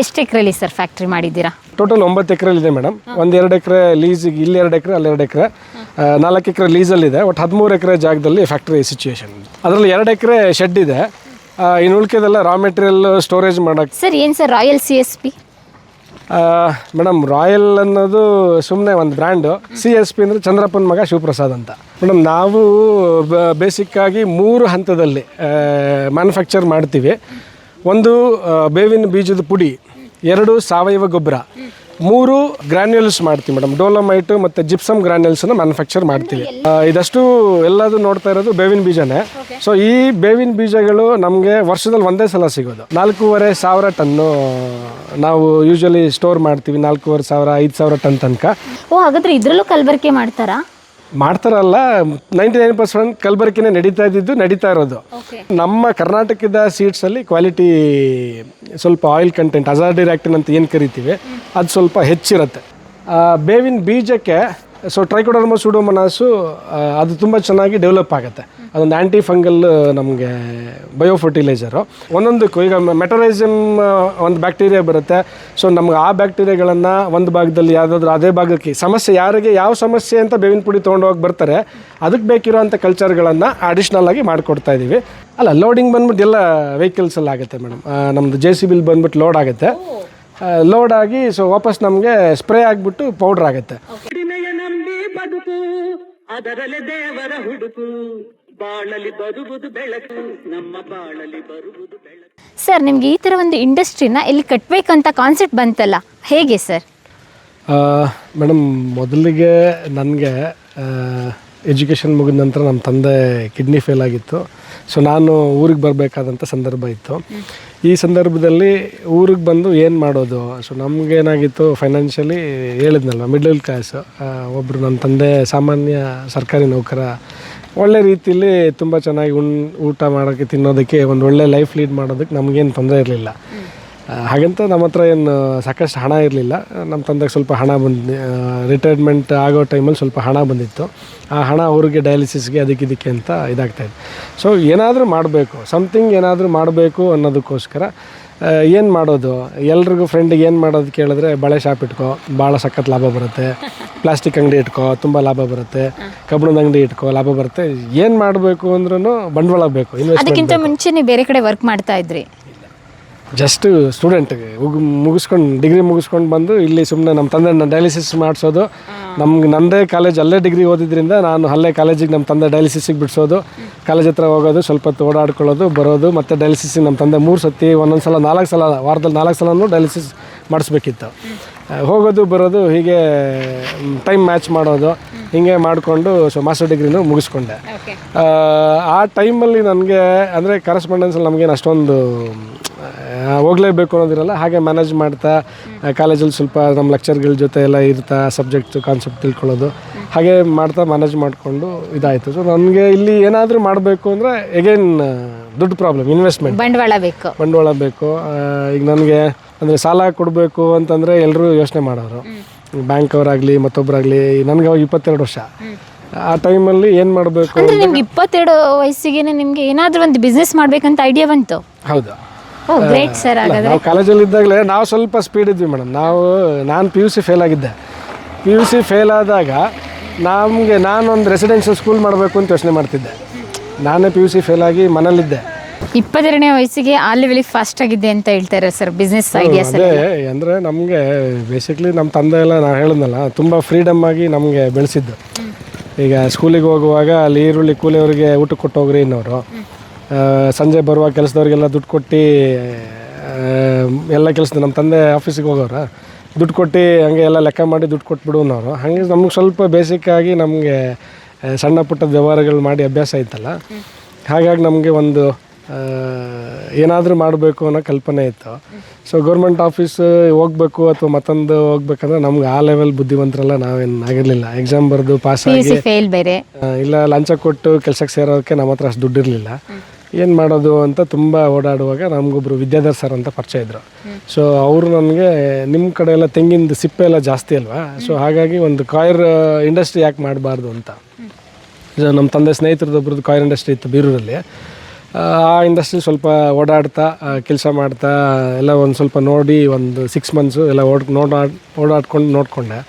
ಎಷ್ಟು ಎಕರೆಲಿ sir factory ಮಾಡಿದ್ದೀರಾ? ಟೋಟಲ್ ಒಂಬತ್ತು ಎಕರೆ ಇದೆ ಮೇಡಮ್ ಒಂದು ಎರಡು ಎಕರೆ ಲೀಸಿಗೆ ಇಲ್ಲಿ ಎರಡು ಎಕರೆ ಅಲ್ಲಿ ಎರಡು ಎಕರೆ. ನಾಲ್ಕು ಎಕರೆ ಲೀಸಲ್ಲಿದೆ ಒಟ್ಟು ಹದಿಮೂರು ಎಕರೆ ಜಾಗದಲ್ಲಿ ಫ್ಯಾಕ್ಟ್ರಿ ಸಿಚುವೇಶನ್ ಅದರಲ್ಲಿ ಎರಡು ಎಕರೆ ಶೆಡ್ ಇದೆ. ಇನ್ನು ಉಳ್ಕೆದೆಲ್ಲ ರಾ ಮೆಟೀರಿಯಲ್ ಸ್ಟೋರೇಜ್ ಮಾಡೋಕ್ಕೆ ಸರ್ ಏನು sir royal C S P madam royal ಅನ್ನೋದು ಸುಮ್ಮನೆ ಒಂದು ಬ್ರ್ಯಾಂಡು ಸಿ ಎಸ್ ಪಿ ಅಂದರೆ ಚಂದ್ರಪ್ಪನ ಮಗ ಶಿವಪ್ರಸಾದ್ ಅಂತ. ಮೇಡಮ್ ನಾವು ಬೇಸಿಕ್ಕಾಗಿ ಮೂರು ಹಂತದಲ್ಲಿ ಮ್ಯಾನುಫ್ಯಾಕ್ಚರ್ ಮಾಡ್ತೀವಿ. ಒಂದು ಬೇವಿನ ಬೀಜದ ಪುಡಿ ಎರಡು ಸಾವಯವ ಗೊಬ್ಬರ ಮೂರು ಗ್ರಾನ್ಯುಲ್ಸ್ ಮಾಡ್ತೀವಿ ಮೇಡಮ್. ಡೋಲಮೈಟ್ ಮತ್ತು ಜಿಪ್ಸಮ್ ಗ್ರ್ಯಾನ್ಯುಲ್ಸನ್ನು ಮ್ಯಾನುಫ್ಯಾಕ್ಚರ್ ಮಾಡ್ತೀವಿ. ಇದಷ್ಟು ಎಲ್ಲದೂ ನೋಡ್ತಾ ಇರೋದು ಬೇವಿನ ಬೀಜನೇ. ಸೊ ಈ ಬೇವಿನ ಬೀಜಗಳು ನಮಗೆ ವರ್ಷದಲ್ಲಿ ಒಂದೇ ಸಲ ಸಿಗೋದು. ನಾಲ್ಕೂವರೆ ಸಾವಿರ ಟನ್ನು ನಾವು ಯೂಶಲಿ ಸ್ಟೋರ್ ಮಾಡ್ತೀವಿ ನಾಲ್ಕೂವರೆ ಸಾವಿರ ಐದು ಸಾವಿರ ಟನ್ ತನಕ. ಓ ಹಾಗಾದ್ರೆ ಇದರಲ್ಲೂ ಕಲಬೆರಕೆ ಮಾಡ್ತಾರಾ? ಮಾಡ್ತಾರಲ್ಲ ನೈಂಟಿ ನೈನ್ ಪರ್ಸೆಂಟ್ ಕಲಬೆರಕೆನೇ ನಡೀತಾ ಇದ್ದಿದ್ದು ನಡೀತಾ ಇರೋದು. ನಮ್ಮ ಕರ್ನಾಟಕದ ಸೀಡ್ಸಲ್ಲಿ ಕ್ವಾಲಿಟಿ ಸ್ವಲ್ಪ ಆಯಿಲ್ ಕಂಟೆಂಟ್ ಅಜಾರ್ಡಿರಾಕ್ಟಿನ್ ಅಂತ ಏನು ಕರಿತೀವಿ ಅದು ಸ್ವಲ್ಪ ಹೆಚ್ಚಿರುತ್ತೆ. ಬೇವಿನ ಬೀಜಕ್ಕೆ ಸೊ ಟ್ರೈಕೋಡರ್ಮ ಸುಡೋಮನಾಸು ಅದು ತುಂಬ ಚೆನ್ನಾಗಿ ಡೆವಲಪ್ ಆಗುತ್ತೆ. ಅದೊಂದು ಆ್ಯಂಟಿ ಫಂಗಲ್ ನಮಗೆ ಬಯೋ ಫರ್ಟಿಲೈಸರು ಒಂದೊಂದಕ್ಕೂ ಈಗ ಮೆಟರೈಸಮ್ ಒಂದು ಬ್ಯಾಕ್ಟೀರಿಯಾ ಬರುತ್ತೆ. ಸೊ ನಮ್ಗೆ ಆ ಬ್ಯಾಕ್ಟೀರಿಯಾಗಳನ್ನು ಒಂದು ಭಾಗದಲ್ಲಿ ಯಾವುದಾದ್ರೂ ಅದೇ ಭಾಗಕ್ಕೆ ಸಮಸ್ಯೆ ಯಾರಿಗೆ ಯಾವ ಸಮಸ್ಯೆ ಅಂತ ಬೇವಿನ ಪುಡಿ ತೊಗೊಂಡೋಗಿ ಬರ್ತಾರೆ ಅದಕ್ಕೆ ಬೇಕಿರೋವಂಥ ಕಲ್ಚರ್ಗಳನ್ನು ಅಡಿಷ್ನಲ್ ಆಗಿ ಮಾಡಿಕೊಡ್ತಾ ಇದ್ದೀವಿ ಅಲ್ಲ ಲೋಡಿಂಗ್ ಬಂದ್ಬಿಟ್ಟು ಎಲ್ಲ ವೆಹಿಕಲ್ಸಲ್ಲಿ ಆಗುತ್ತೆ ಮೇಡಮ್. ನಮ್ಮದು ಜೆ ಸಿ ಬಿಲ್ ಬಂದ್ಬಿಟ್ಟು ಲೋಡ್ ಆಗುತ್ತೆ. ಲೋಡ್ ಆಗಿ ಸೊ ವಾಪಸ್ ನಮಗೆ ಸ್ಪ್ರೇ ಆಗಿಬಿಟ್ಟು ಪೌಡ್ರ್ ಆಗುತ್ತೆ. ಬದುಕು ಅದರಲ್ಲೇ ದೇವರ ಹುಡುಕು. ಬಾಳಲಿ ಬರುವುದು ಬೆಳಕು ನಮ್ಮ ಬಾಳಲಿ ಬರುವುದು ಬೆಳಕು. ಸರ್ ನಿಮ್ಗೆ ಈ ಥರ ಒಂದು ಇಂಡಸ್ಟ್ರಿನ ಇಲ್ಲಿ ಕಟ್ಟಬೇಕಂತ ಕಾನ್ಸೆಪ್ಟ್ ಬಂತಲ್ಲ ಹೇಗೆ ಸರ್? ಮೇಡಮ್ ಮೊದಲಿಗೆ ನನಗೆ ಎಜುಕೇಷನ್ ಮುಗಿದ ನಂತರ ನಮ್ಮ ತಂದೆ ಕಿಡ್ನಿ ಫೇಲ್ ಆಗಿತ್ತು. ಸೊ ನಾನು ಊರಿಗೆ ಬರಬೇಕಾದಂಥ ಸಂದರ್ಭ ಇತ್ತು. ಈ ಸಂದರ್ಭದಲ್ಲಿ ಊರಿಗೆ ಬಂದು ಏನು ಮಾಡೋದು? ಸೊ ನಮಗೇನಾಗಿತ್ತು ಫೈನಾನ್ಷಿಯಲಿ ಹೇಳಿದ್ನಲ್ವ ಮಿಡಲ್ ಕ್ಲಾಸು ಒಬ್ಬರು ನನ್ನ ತಂದೆ ಸಾಮಾನ್ಯ ಸರ್ಕಾರಿ ನೌಕರ. ಒಳ್ಳೆ ರೀತಿಯಲ್ಲಿ ತುಂಬ ಚೆನ್ನಾಗಿ ಉಣ್, ಊಟ ಮಾಡೋಕ್ಕೆ, ತಿನ್ನೋದಕ್ಕೆ ಒಂದು ಒಳ್ಳೆ ಲೈಫ್ ಲೀಡ್ ಮಾಡೋದಕ್ಕೆ ನಮಗೇನು ತೊಂದರೆ ಇರಲಿಲ್ಲ. ಹಾಗಂತ ನಮ್ಮ ಹತ್ರ ಏನು ಸಾಕಷ್ಟು ಹಣ ಇರಲಿಲ್ಲ. ನಮ್ಮ ತಂದೆಗೆ ಸ್ವಲ್ಪ ಹಣ ಬಂದು ರಿಟೈರ್ಮೆಂಟ್ ಆಗೋ ಟೈಮಲ್ಲಿ ಸ್ವಲ್ಪ ಹಣ ಬಂದಿತ್ತು. ಆ ಹಣ ಅವ್ರಿಗೆ ಡಯಾಲಿಸಿಸ್ಗೆ ಅದಕ್ಕೆ ಇದಕ್ಕೆ ಅಂತ ಇದಾಗ್ತಾಯಿತ್ತು ಸೊ ಏನಾದರೂ ಮಾಡಬೇಕು. ಸಮಥಿಂಗ್ ಏನಾದರೂ ಮಾಡಬೇಕು ಅನ್ನೋದಕ್ಕೋಸ್ಕರ ಏನು ಮಾಡೋದು? ಎಲ್ರಿಗೂ ಫ್ರೆಂಡಿಗೆ ಏನು ಮಾಡೋದು ಕೇಳಿದ್ರೆ ಬಳೆ ಶಾಪ್ ಇಟ್ಕೋ. ಭಾಳ ಸಖತ್ ಲಾಭ ಬರುತ್ತೆ. ಪ್ಲಾಸ್ಟಿಕ್ ಅಂಗಡಿ ಇಟ್ಕೋ. ತುಂಬ ಲಾಭ ಬರುತ್ತೆ. ಕಬ್ಬಿಣದ ಅಂಗಡಿ ಇಟ್ಕೋ. ಲಾಭ ಬರುತ್ತೆ. ಏನು ಮಾಡಬೇಕು ಅಂದ್ರೂ ಬಂಡವಾಳ ಬೇಕು ಅದಕ್ಕಿಂತ ಮುಂಚೆ ನೀವು ಬೇರೆ ಕಡೆ ವರ್ಕ್ ಮಾಡ್ತಾ ಇದ್ರಿ. ಜಸ್ಟ್ ಸ್ಟೂಡೆಂಟ್ಗೆ ಮುಗಿಸ್ಕೊಂಡು ಡಿಗ್ರಿ ಮುಗಿಸ್ಕೊಂಡು ಬಂದು ಇಲ್ಲಿ ಸುಮ್ಮನೆ ನಮ್ಮ ತಂದೆ ಡಯಾಲಿಸಿಸ್ ಮಾಡಿಸೋದು. ನಮ್ಗೆ ನನ್ನದೇ ಕಾಲೇಜ್ ಅಲ್ಲೇ ಡಿಗ್ರಿ ಓದಿದ್ರಿಂದ ನಾನು ಅಲ್ಲೇ ಕಾಲೇಜಿಗೆ ನಮ್ಮ ತಂದೆ ಡಯಾಲಿಸಿಸಿಗೆ ಬಿಡಿಸೋದು. ಕಾಲೇಜ್ ಹತ್ರ ಹೋಗೋದು ಸ್ವಲ್ಪ ಹೊತ್ತು ಓಡಾಡ್ಕೊಳ್ಳೋದು ಬರೋದು ಮತ್ತು ಡಯಾಲಿಸಿಸಿಗೆ ನಮ್ಮ ತಂದೆ ಮೂರು ಸತಿ ಒಂದೊಂದು ಸಲ ನಾಲ್ಕು ಸಲ ವಾರದಲ್ಲಿ ನಾಲ್ಕು ಸಲನೂ ಡಯಾಲಿಸಿಸ್ ಮಾಡಿಸ್ಬೇಕಿತ್ತು. ಹೋಗೋದು ಬರೋದು ಹೀಗೆ ಟೈಮ್ ಮ್ಯಾಚ್ ಮಾಡೋದು ಹೀಗೆ ಮಾಡಿಕೊಂಡು ಸೊ ಮಾಸ್ಟರ್ ಡಿಗ್ರಿನೂ ಮುಗಿಸ್ಕೊಂಡೆ. ಆ, ಟೈಮಲ್ಲಿ ನನಗೆ ಅಂದರೆ ಕರೆಸ್ಪಾಂಡೆನ್ಸಲ್ಲಿ ನಮಗೇನು ಅಷ್ಟೊಂದು ಹೋಗ್ಲೇಬೇಕು ಅನ್ನೋದಿರಲ್ಲ ಹಾಗೆ ಮ್ಯಾನೇಜ್ ಮಾಡ್ತಾ ಕಾಲೇಜಲ್ಲಿ ಸ್ವಲ್ಪ ನಮ್ಮ ಲೆಕ್ಚರ್ಗಳ ಜೊತೆ ಎಲ್ಲ ಇರ್ತಾ ಸಬ್ಜೆಕ್ಟ್ ಕಾನ್ಸೆಪ್ಟ್ ತಿಳ್ಕೊಳ್ಳೋದು ಹಾಗೆ ಮಾಡ್ತಾ ಮ್ಯಾನೇಜ್ ಮಾಡಿಕೊಂಡು ಇದಾಯಿತು. ಸೊ ನನಗೆ ಇಲ್ಲಿ ಏನಾದರೂ ಮಾಡಬೇಕು ಅಂದರೆ ಎಗೇನ್ ದುಡ್ಡು ಪ್ರಾಬ್ಲಮ್ ಇನ್ವೆಸ್ಟ್ಮೆಂಟ್ ಬಂಡವಾಳ ಬೇಕು. ಬಂಡವಾಳ ಬೇಕು. ಈಗ ನನಗೆ ಅಂದರೆ ಸಾಲ ಕೊಡಬೇಕು ಅಂತಂದರೆ ಎಲ್ಲರೂ ಯೋಚನೆ ಮಾಡೋರು. ಬ್ಯಾಂಕ್ ಅವರಾಗಲಿ ಮತ್ತೊಬ್ಬರಾಗಲಿ ನನಗೆ ಅವಾಗ ಇಪ್ಪತ್ತೆರಡು ವರ್ಷ. ಆ ಟೈಮಲ್ಲಿ ಏನು ಮಾಡಬೇಕು ಅಂದ್ರೆ ನಿಮ್ಗೆ ಇಪ್ಪತ್ತೆರಡು ವಯಸ್ಸಿಗೆ ನಿಮಗೆ ಏನಾದರೂ ಒಂದು ಬಿಸ್ನೆಸ್ ಮಾಡಬೇಕಂತ ಐಡಿಯಾ ಬಂತು. ಹೌದು. ಓ ಗ್ರೇಟ್ ಸರ್ ಹಾಗಾದ್ರೆ. ನಾವು ಕಾಲೇಜಲ್ಲಿ ಇದ್ದಾಗಲೇ ನಾವು ಸ್ವಲ್ಪ ಸ್ಪೀಡ್ ಇದ್ವಿ ಮೇಡಮ್ ನಾವು ನಾನು ಪಿ ಯು ಸಿ ಫೇಲ್ ಆಗಿದ್ದೆ. ಪಿ ಯು ಸಿ ಫೇಲ್ ಆದಾಗ ನಮಗೆ ನಾನೊಂದು ರೆಸಿಡೆನ್ಷಿಯಲ್ ಸ್ಕೂಲ್ ಮಾಡಬೇಕು ಅಂತ ಯೋಚನೆ ಮಾಡ್ತಿದ್ದೆ. ನಾನೇ ಪಿ ಯು ಸಿ ಫೇಲ್ ಆಗಿ ಮನೇಲಿದ್ದೆ ಇಪ್ಪತ್ತೆರಡನೇ ವಯಸ್ಸಿಗೆ ಆ ಲೆವೆಲಿಗೆ ಫಾಸ್ಟ್ ಆಗಿದ್ದೆ ಅಂತ ಹೇಳ್ತಾರೆ ಸರ್ ಬಿಸ್ನೆಸ್ ಐಡಿಯಾಸ್ ಅದೇ ಅಂದರೆ ನಮಗೆ ಬೇಸಿಕ್ಲಿ ನಮ್ಮ ತಂದೆ ಎಲ್ಲ ನಾನು ಹೇಳಿದ್ನಲ್ಲ ತುಂಬ ಫ್ರೀಡಮ್ ಆಗಿ ನಮಗೆ ಬೆಳೆಸಿದ್ದು. ಈಗ ಸ್ಕೂಲಿಗೆ ಹೋಗುವಾಗ ಅಲ್ಲಿ ಈರುಳ್ಳಿ ಕೂಲಿಯವರಿಗೆ ಊಟ ಕೊಟ್ಟು ಹೋಗ್ರಿ ಸಂಜೆ ಬರುವ ಕೆಲಸದವ್ರಿಗೆಲ್ಲ ದುಡ್ಡು ಕೊಟ್ಟು ಎಲ್ಲ ಕೆಲಸದ ನಮ್ಮ ತಂದೆ ಆಫೀಸಿಗೆ ಹೋಗೋರ. ದುಡ್ಡು ಕೊಟ್ಟು ಹಂಗೆ ಎಲ್ಲ ಲೆಕ್ಕ ಮಾಡಿ ದುಡ್ಡು ಕೊಟ್ಬಿಡು ಅನ್ನೋರು. ಹಾಗೆ ನಮ್ಗೆ ಸ್ವಲ್ಪ ಬೇಸಿಕ್ಕಾಗಿ ನಮಗೆ ಸಣ್ಣ ಪುಟ್ಟದ ವ್ಯವಹಾರಗಳು ಮಾಡಿ ಅಭ್ಯಾಸ ಇತ್ತಲ್ಲ ಹಾಗಾಗಿ ನಮಗೆ ಒಂದು ಏನಾದರೂ ಮಾಡಬೇಕು ಅನ್ನೋ ಕಲ್ಪನೆ ಇತ್ತು. ಸೊ ಗೌರ್ಮೆಂಟ್ ಆಫೀಸ್ ಹೋಗಬೇಕು ಅಥವಾ ಮತ್ತೊಂದು ಹೋಗ್ಬೇಕಂದ್ರೆ ನಮ್ಗೆ ಆ ಲೆವೆಲ್ ಬುದ್ಧಿವಂತರೆಲ್ಲ ನಾವೇನು ಆಗಿರಲಿಲ್ಲ. ಎಕ್ಸಾಮ್ ಬರೆದು ಪಾಸ್ ಆಗಿ ಫೇಲ್ ಬೇರೆ. ಇಲ್ಲ ಲಂಚ ಕೊಟ್ಟು ಕೆಲಸಕ್ಕೆ ಸೇರೋದಕ್ಕೆ ನಮ್ಮ ಹತ್ರ ಅಷ್ಟು ದುಡ್ಡು ಇರಲಿಲ್ಲ. ಏನು ಮಾಡೋದು ಅಂತ ತುಂಬ ಓಡಾಡುವಾಗ ನಮಗೊಬ್ಬರು ವಿದ್ಯಾಧರ್ ಸರ್ ಅಂತ ಪರಿಚಯ ಇದ್ದರು ಸೊ ಅವರು ನನಗೆ ನಿಮ್ಮ ಕಡೆ ಎಲ್ಲ ತೆಂಗಿನ ಸಿಪ್ಪೆ ಎಲ್ಲ ಜಾಸ್ತಿ ಅಲ್ವಾ? ಸೊ ಹಾಗಾಗಿ ಒಂದು ಕಾಯರ್ ಇಂಡಸ್ಟ್ರಿ ಯಾಕೆ ಮಾಡಬಾರ್ದು ಅಂತ. ಸೊ ನಮ್ಮ ತಂದೆ ಸ್ನೇಹಿತರದೊಬ್ರದ್ದು ಕಾಯರ್ ಇಂಡಸ್ಟ್ರಿ ಇತ್ತು ಬೀರೂರಲ್ಲಿ. ಆ ಇಂಡಸ್ಟ್ರಿ ಸ್ವಲ್ಪ ಓಡಾಡ್ತಾ ಕೆಲಸ ಮಾಡ್ತಾ, ಎಲ್ಲ ಒಂದು ಸ್ವಲ್ಪ ನೋಡಿ, ಒಂದು ಸಿಕ್ಸ್ ಮಂತ್ಸು ಎಲ್ಲ ಓಡ್ ನೋಡಾಡ್ ಓಡಾಡ್ಕೊಂಡು ನೋಡಿಕೊಂಡೆ.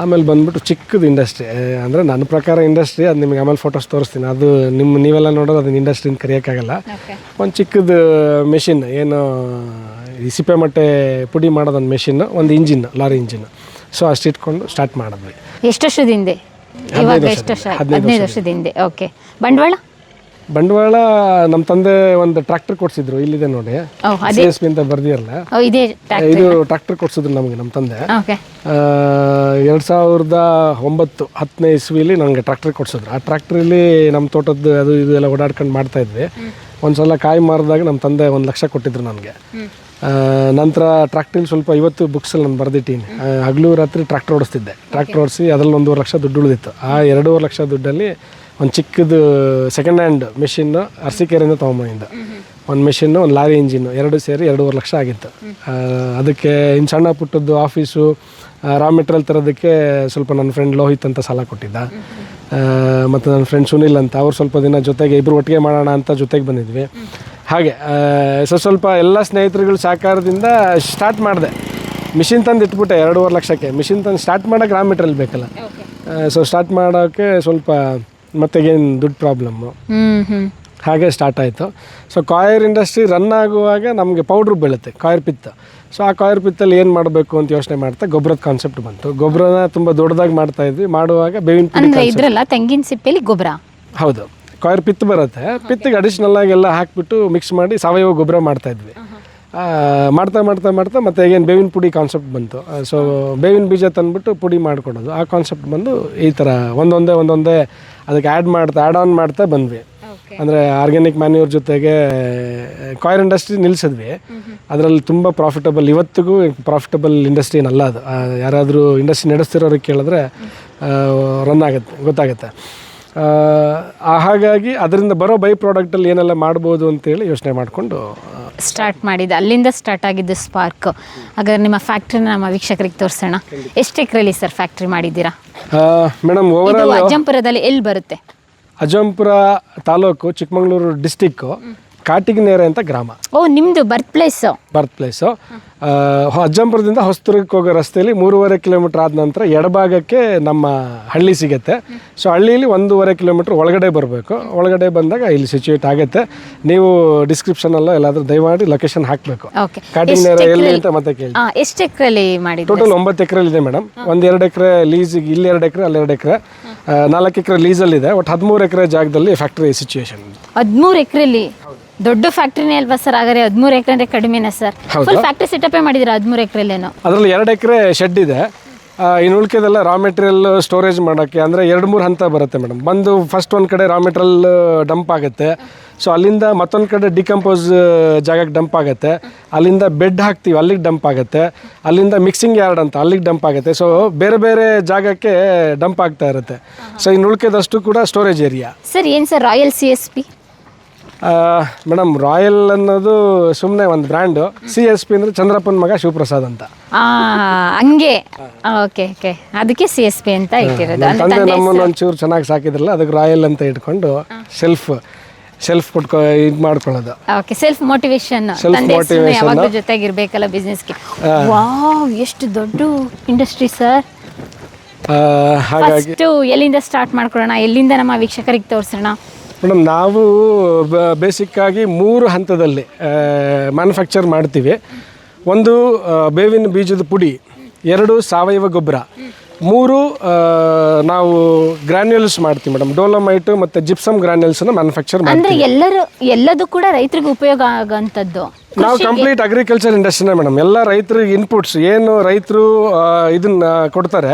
ಆಮೇಲೆ ಬಂದ್ಬಿಟ್ಟು ಚಿಕ್ಕದು ಇಂಡಸ್ಟ್ರಿ. ಅಂದರೆ ನನ್ನ ಪ್ರಕಾರ ಇಂಡಸ್ಟ್ರಿ ಅದು ನಿಮಗೆ ಆಮೇಲೆ ಫೋಟೋಸ್ ತೋರಿಸ್ತೀನಿ. ಅದು ನಿಮ್ಮ ನೀವೆಲ್ಲ ನೋಡೋದು ಅದನ್ನ ಇಂಡಸ್ಟ್ರಿ ಅಂತ ಕರೆಯೋಕ್ಕಾಗಲ್ಲ ಒಂದು ಚಿಕ್ಕದು ಮೆಷಿನ್ ಏನು ಈ ಸಿಪ್ಪೆ ಮಟ್ಟೆ ಪುಡಿ ಮಾಡೋದೊಂದು ಮೆಷಿನ್ ಒಂದು ಇಂಜಿನ್ ಲಾರಿ ಇಂಜಿನ್ ಸೊ ಅಷ್ಟು ಇಟ್ಕೊಂಡು ಸ್ಟಾರ್ಟ್ ಮಾಡಿದ್ವಿ. ಎಷ್ಟು ವರ್ಷದ ಹಿಂದೆ ಇವಾಗ ಎಷ್ಟು ವರ್ಷ ಆಯ್ತು? ಹದಿನೈದು ವರ್ಷದ ಹಿಂದೆ ಓಕೆ ಬಂಡವಾಳ? ಬಂಡವಾಳ ನಮ್ಮ ತಂದೆ ಒಂದು ಟ್ರ್ಯಾಕ್ಟರ್ ಕೊಡ್ಸಿದ್ರು ಇಲ್ಲಿದೆ ನೋಡಿ. ಓ ಸಿ ಅದೇ ಎಸ್ ಪಿ ಅಂತ ಬರ್ದಿರಲ್ಲ. ಓ ಇದೇ ಇದು ಟ್ರ್ಯಾಕ್ಟರ್ ಕೊಡ್ಸಿದ್ರು ನಮಗೆ ನಮ್ಮ ತಂದೆ. ಓಕೆ. ಎರಡು ಸಾವಿರದ ಒಂಬತ್ತು ಹತ್ತನೇ ಇಸ್ವಿಲಿ ನನಗೆ ಟ್ರ್ಯಾಕ್ಟರ್ ಕೊಡ್ಸಿದ್ರು. ಆ ಟ್ರ್ಯಾಕ್ಟ್ರಲ್ಲಿ ನಮ್ಮ ತೋಟದ್ದು ಅದು ಇದು ಎಲ್ಲ ಓಡಾಡ್ಕೊಂಡು ಮಾಡ್ತಾ ಇದ್ವಿ. ಒಂದ್ಸಲ ಕಾಯಿ ಮಾರಿದಾಗ ನಮ್ಮ ತಂದೆ ಒಂದು ಲಕ್ಷ ಕೊಟ್ಟಿದ್ರು ನನಗೆ. ನಂತರ ಟ್ರ್ಯಾಕ್ಟ್ರಲ್ಲಿ ಸ್ವಲ್ಪ ಇವತ್ತು ಬುಕ್ಸಲ್ಲಿ ನಾನು ಬರೆದಿಟ್ಟೀನಿ. ಹಗಲು ರಾತ್ರಿ ಟ್ರ್ಯಾಕ್ಟರ್ ಓಡಿಸ್ತಿದ್ದೆ. ಟ್ರ್ಯಾಕ್ಟರ್ ಓಡಿಸಿ ಅದರಲ್ಲಿ ಒಂದೂವರೆ ಲಕ್ಷ ದುಡ್ಡು ಉಳಿದಿತ್ತು. ಆ ಎರಡೂವರೆ ಲಕ್ಷ ದುಡ್ಡಲ್ಲಿ ಒಂದು ಚಿಕ್ಕದು ಸೆಕೆಂಡ್ ಹ್ಯಾಂಡ್ ಮೆಷಿನ್ನು ಅರಸಿಕೆರೆಯಿಂದ ತೊಗೊಂಬಂದಿದ್ದ ಒಂದು ಮೆಷಿನ್ನು ಒಂದು ಲಾರಿ ಇಂಜಿನ್ನು ಎರಡು ಸೇರಿ ಎರಡೂವರೆ ಲಕ್ಷ ಆಗಿತ್ತು. ಅದಕ್ಕೆ ಇನ್ನು ಸಣ್ಣ ಪುಟ್ಟದ್ದು ಆಫೀಸು ರಾ ಮೆಟೀರಿಯಲ್ ತರೋದಕ್ಕೆ ಸ್ವಲ್ಪ ನನ್ನ ಫ್ರೆಂಡ್ ಲೋಹಿತ್ ಅಂತ ಸಾಲ ಕೊಟ್ಟಿದ್ದ. ಮತ್ತು ನನ್ನ ಫ್ರೆಂಡ್ ಸುನಿಲ್ ಅಂತ ಅವ್ರು ಸ್ವಲ್ಪ ದಿನ ಜೊತೆಗೆ ಇಬ್ಬರು ಒಟ್ಟಿಗೆ ಮಾಡೋಣ ಅಂತ ಜೊತೆಗೆ ಬಂದಿದ್ವಿ. ಹಾಗೆ ಸ್ವಲ್ಪ ಸೊ ಸ್ವಲ್ಪ ಎಲ್ಲ ಸ್ನೇಹಿತರುಗಳ ಸಹಕಾರದಿಂದ ಸ್ಟಾರ್ಟ್ ಮಾಡಿದೆ. ಮಿಷಿನ್ ತಂದು ಇಟ್ಬಿಟ್ಟೆ ಎರಡೂವರೆ ಲಕ್ಷಕ್ಕೆ. ಮಿಷಿನ್ ತಂದು ಸ್ಟಾರ್ಟ್ ಮಾಡೋಕೆ ರಾ ಮೆಟೀರಿಯಲ್ ಬೇಕಲ್ಲ. ಸೊ ಸ್ಟಾರ್ಟ್ ಮಾಡೋಕ್ಕೆ ಸ್ವಲ್ಪ ಮತ್ತೆಗೇನು ದುಡ್ಡು ಪ್ರಾಬ್ಲಮ್ಮು ಹ್ಮ್ ಹ್ಮ್. ಹಾಗೆ ಸ್ಟಾರ್ಟ್ ಆಯಿತು. ಸೊ ಕಾಯರ್ ಇಂಡಸ್ಟ್ರಿ ರನ್ ಆಗುವಾಗ ನಮಗೆ ಪೌಡ್ರ್ ಬೀಳುತ್ತೆ ಕಾಯರ್ ಪಿತ್ತ ಸೊ ಆ ಕಾಯರ್ ಪಿತ್ತಲ್ಲಿ ಏನು ಮಾಡಬೇಕು ಅಂತ ಯೋಚನೆ ಮಾಡ್ತಾ ಗೊಬ್ಬರದ ಕಾನ್ಸೆಪ್ಟ್ ಬಂತು. ಗೊಬ್ಬರನ ತುಂಬ ದೊಡ್ಡದಾಗಿ ಮಾಡ್ತಾ ಇದ್ವಿ. ಮಾಡುವಾಗ ಬೇವಿನ ಪುಡಿ ಅಂದ್ರೆ ಇದ್ರಲ್ಲ ತೆಂಗಿನ ಸಿಪ್ಪೆಲಿ ಗೊಬ್ಬರ ಹೌದು. ಕಾಯರ್ ಪಿತ್ತು ಬರುತ್ತೆ. ಪಿತ್ತಿಗೆ ಅಡಿಷನಲ್ ಆಗಿ ಎಲ್ಲ ಹಾಕಿಬಿಟ್ಟು ಮಿಕ್ಸ್ ಮಾಡಿ ಸಾವಯವ ಗೊಬ್ಬರ ಮಾಡ್ತಾ ಇದ್ವಿ. ಮಾಡ್ತಾ ಮಾಡ್ತಾ ಮಾಡ್ತಾ ಮತ್ತೆ ಏನು ಬೇವಿನ ಪುಡಿ ಕಾನ್ಸೆಪ್ಟ್ ಬಂತು. ಸೊ ಬೇವಿನ ಬೀಜ ತಂದ್ಬಿಟ್ಟು ಪುಡಿ ಮಾಡಿಕೊಡೋದು. ಆ ಕಾನ್ಸೆಪ್ಟ್ ಬಂದು ಈ ಥರ ಒಂದೊಂದೇ ಒಂದೊಂದೇ ಅದಕ್ಕೆ ಆ್ಯಡ್ ಮಾಡ್ತಾ ಆ್ಯಡ್ ಆನ್ ಮಾಡ್ತಾ ಬಂದ್ವಿ. ಅಂದರೆ ಆರ್ಗ್ಯಾನಿಕ್ ಮ್ಯಾನ್ಯೂರ್ ಜೊತೆಗೆ ಕಾಯಿಲ್ ಇಂಡಸ್ಟ್ರಿ ನಿಲ್ಲಿಸಿದ್ವಿ ಅದರಲ್ಲಿ ತುಂಬ ಪ್ರಾಫಿಟಬಲ್ ಇವತ್ತಿಗೂ ಪ್ರಾಫಿಟಬಲ್ ಇಂಡಸ್ಟ್ರಿ ಏನಲ್ಲ ಅದು. ಯಾರಾದರೂ ಇಂಡಸ್ಟ್ರಿ ನಡೆಸ್ತಿರೋರಿಗೆ ಕೇಳಿದ್ರೆ ರನ್ ಆಗುತ್ತೆ ಗೊತ್ತಾಗುತ್ತೆ. ಹಾಗಾಗಿ ಅದರಿಂದ ಬರೋ ಬೈ ಪ್ರಾಡಕ್ಟಲ್ಲಿ ಏನೆಲ್ಲ ಮಾಡ್ಬೋದು ಅಂತೇಳಿ ಯೋಚನೆ ಮಾಡಿಕೊಂಡು ಸ್ಟಾರ್ಟ್ ಮಾಡಿದ ಅಲ್ಲಿಂದ ಸ್ಟಾರ್ಟ್ ಆಗಿದ್ದು ಸ್ಪಾರ್ಕ್ ಹಾಗಾದ್ರೆ ನಿಮ್ಮ ಫ್ಯಾಕ್ಟ್ರಿನ ನಮ್ಮ ವೀಕ್ಷಕರಿಗೆ ತೋರಿಸೋಣ. ಎಷ್ಟು ಎಕರೆಲಿ ಸರ್ ಫ್ಯಾಕ್ಟ್ರಿ ಮಾಡಿದ್ದೀರಾ? ಮೇಡಮ್ ಇದು ಅಜ್ಜಂಪುರದಲ್ಲಿ ಎಲ್ಲಿ ಬರುತ್ತೆ? ಅಜ್ಜಂಪುರ ತಾಲೂಕು ಚಿಕ್ಕಮಗಳೂರು ಡಿಸ್ಟಿಕ್ಕು ಕಾಟಿಗನೇರೆ ಅಂತ ಗ್ರಾಮ. ಓ ನಿಮ್ದು ಬರ್ತ್ ಪ್ಲೇಸ್ ಬರ್ತ್ ಪ್ಲೇಸು ಅಜ್ಜಂಪುರದಿಂದ ಹೊಸದುರ್ಗಕ್ಕೆ ಹೋಗೋ ರಸ್ತೆಯಲ್ಲಿ ಮೂರುವರೆ ಕಿಲೋಮೀಟರ್ ಆದ ನಂತರ ಎಡಭಾಗಕ್ಕೆ ನಮ್ಮ ಹಳ್ಳಿ ಸಿಗುತ್ತೆ. ಸೊ ಹಳ್ಳಿಲಿ ಒಂದೂವರೆ ಕಿಲೋಮೀಟ್ರ್ ಒಳಗಡೆ ಬರಬೇಕು. ಒಳಗಡೆ ಬಂದಾಗ ಇಲ್ಲಿ ಸಿಚುವೇಟ್ ಆಗುತ್ತೆ. ನೀವು ಡಿಸ್ಕ್ರಿಪ್ಷನ್ ಅಲ್ಲ ಎಲ್ಲಾದರೂ ದಯಮಾಡಿ ಲೊಕೇಶನ್ ಹಾಕಬೇಕು. ಕಾಟಿಗನೇರೆ ಎಲ್ಲಿ ಅಂತ ಮತ್ತೆ ಕೇಳಿ. ಎಷ್ಟು ಎಕರೆಲಿ ಮಾಡಿ ಟೋಟಲ್ ಒಂಬತ್ತು ಎಕರೆ ಇದೆ ಮೇಡಮ್ ಒಂದು ಎರಡು ಎಕರೆ ಲೀಸಿಗೆ ಇಲ್ಲಿ ಎರಡು ಎಕರೆ ಅಲ್ಲಿ ಎರಡು ಎಕರೆ. ನಾಲ್ಕು ಎಕರೆ ಲೀಸಲ್ಲಿದೆ ಒಟ್ಟು ಹದಿಮೂರು ಎಕರೆ ಜಾಗದಲ್ಲಿ ಫ್ಯಾಕ್ಟರಿ ಸಿಚುವೇಶನ್ ಹದಿಮೂರು ಎಕರೆಲಿ? ದೊಡ್ಡ ಫ್ಯಾಕ್ಟ್ರಿನೇ ಅಲ್ವಾ ಸರ್? ಹಾಗಾದ್ರೆ ಹದಿಮೂರು ಎಕರೆ ಅಂದ್ರೆ ಕಡಿಮೆನಾ ಸರ್? ಫುಲ್ ಫ್ಯಾಕ್ಟ್ರಿ ಸೆಟಪ್ ಮಾಡಿದಿರಾ ಹದಿಮೂರು ಎಕರೆಲ್ಲೇನೋ? ಅದರಲ್ಲಿ ಎರಡು ಎಕರೆ ಶೆಡ್ ಇದೆ. ಇನ್ನು ಉಳ್ಕೆದೆಲ್ಲ ರಾ ಮೆಟೀರಿಯಲ್ ಸ್ಟೋರೇಜ್ ಮಾಡೋಕ್ಕೆ ಅಂದರೆ ಎರಡು ಮೂರು ಹಂತ ಬರುತ್ತೆ ಮೇಡಮ್ ಬಂದು ಫಸ್ಟ್ ಒಂದು ಕಡೆ ರಾ ಮೆಟೀರಿಯಲ್ ಡಂಪ್ ಆಗುತ್ತೆ. ಸೊ ಅಲ್ಲಿಂದ ಮತ್ತೊಂದು ಕಡೆ ಡಿಕಂಪೋಸ್ ಜಾಗಕ್ಕೆ ಡಂಪ್ ಆಗುತ್ತೆ. ಅಲ್ಲಿಂದ ಬೆಡ್ ಹಾಕ್ತೀವಿ ಅಲ್ಲಿಗೆ ಡಂಪ್ ಆಗುತ್ತೆ. ಅಲ್ಲಿಂದ ಮಿಕ್ಸಿಂಗ್ ಯಾರ್ಡ್ ಅಂತ ಅಲ್ಲಿಗೆ ಡಂಪ್ ಆಗುತ್ತೆ. ಸೊ ಬೇರೆ ಬೇರೆ ಜಾಗಕ್ಕೆ ಡಂಪ್ ಆಗ್ತಾ ಇರುತ್ತೆ. ಸೊ ಇನ್ನು ಉಳ್ಕೆದಷ್ಟು ಕೂಡ ಸ್ಟೋರೇಜ್ ಏರಿಯಾ ಸರ್ ಏನು sir royal C S P madam royal ಅನ್ನೋದು ಸುಮ್ಮನೆ ಒಂದು ಬ್ರ್ಯಾಂಡು ಸಿ ಎಸ್ ಪಿ ಅಂದರೆ ಚಂದ್ರಪ್ಪನ ಮಗ ಶಿವಪ್ರಸಾದ್ ಅಂತ. ಆ ಹಂಗೆ. Okay okay. ಅದಕ್ಕೆ ಸಿ ಎಸ್ ಪಿ ಅಂತ ಇಟ್ಟಿರೋದು. ನಮ್ಮ ಅಂದ್ರೆ ತಂದೆ ತಂದೆ ನಮ್ಮನ್ನು ಒಂಚೂರು ಚೆನ್ನಾಗಿ ಸಾಕಿದ್ರಲ್ಲ ಅದಕ್ಕೆ ರಾಯಲ್ ಅಂತ ಇಟ್ಕೊಂಡು ಸೆಲ್ಫ್ ಸೆಲ್ಫ್ ಕೊಟ್ಕೊ ಇದು ಮಾಡ್ಕೊಳ್ಳೋದು. ಓಕೆ ಸೆಲ್ಫ್ ಮೋಟಿವೇಶನ್ Self ತಂದೆ motivation. ಯಾವಾಗಲೂ ಜೊತೆಗಿರ್ಬೇಕಲ್ಲ ಬಿಸ್ನೆಸ್ಗೆ ವಾವ್ ಎಷ್ಟು ದೊಡ್ಡ ಇಂಡಸ್ಟ್ರಿ ಸರ್ ಆ, ಹಾಗಾಗಿ ಫಸ್ಟ್ ಎಲ್ಲಿಂದ ಸ್ಟಾರ್ಟ್ ಮಾಡ್ಕೊಳ್ಳೋಣ? ಎಲ್ಲಿಂದ ನಮ್ಮ ವೀಕ್ಷಕರಿಗೆ ತೋರಿಸೋಣ? ಮೇಡಮ್ ನಾವು ಬೇಸಿಕ್ಕಾಗಿ ಮೂರು ಹಂತದಲ್ಲಿ ಮ್ಯಾನುಫ್ಯಾಕ್ಚರ್ ಮಾಡ್ತೀವಿ. ಒಂದು ಬೇವಿನ ಬೀಜದ ಪುಡಿ. ಎರಡು ಸಾವಯವ ಗೊಬ್ಬರ. ಮೂರು ನಾವು ಗ್ರಾನ್ಯೂಲ್ಸ್ ಮಾಡ್ತೀವಿ ಮೇಡಮ್ ಡೋಲೋಮೈಟು ಮತ್ತು ಜಿಪ್ಸಮ್ ಗ್ರ್ಯಾನ್ಯುಲ್ಸನ್ನು ಮ್ಯಾನುಫ್ಯಾಕ್ಚರ್ ಮಾಡ್ತೀವಿ ಅಂದ್ರೆ ಎಲ್ಲರೂ ಎಲ್ಲದೂ ಕೂಡ ರೈತರಿಗೆ ಉಪಯೋಗ ಆಗೋಂಥದ್ದು ನಾವು ಕಂಪ್ಲೀಟ್ ಅಗ್ರಿಕಲ್ಚರ್ ಇಂಡಸ್ಟ್ರಿನೇ ಮೇಡಮ್ ಎಲ್ಲ ರೈತರಿಗೆ ಇನ್ಪುಟ್ಸ್ ಏನು ರೈತರು ಇದನ್ನ ಕೊಡ್ತಾರೆ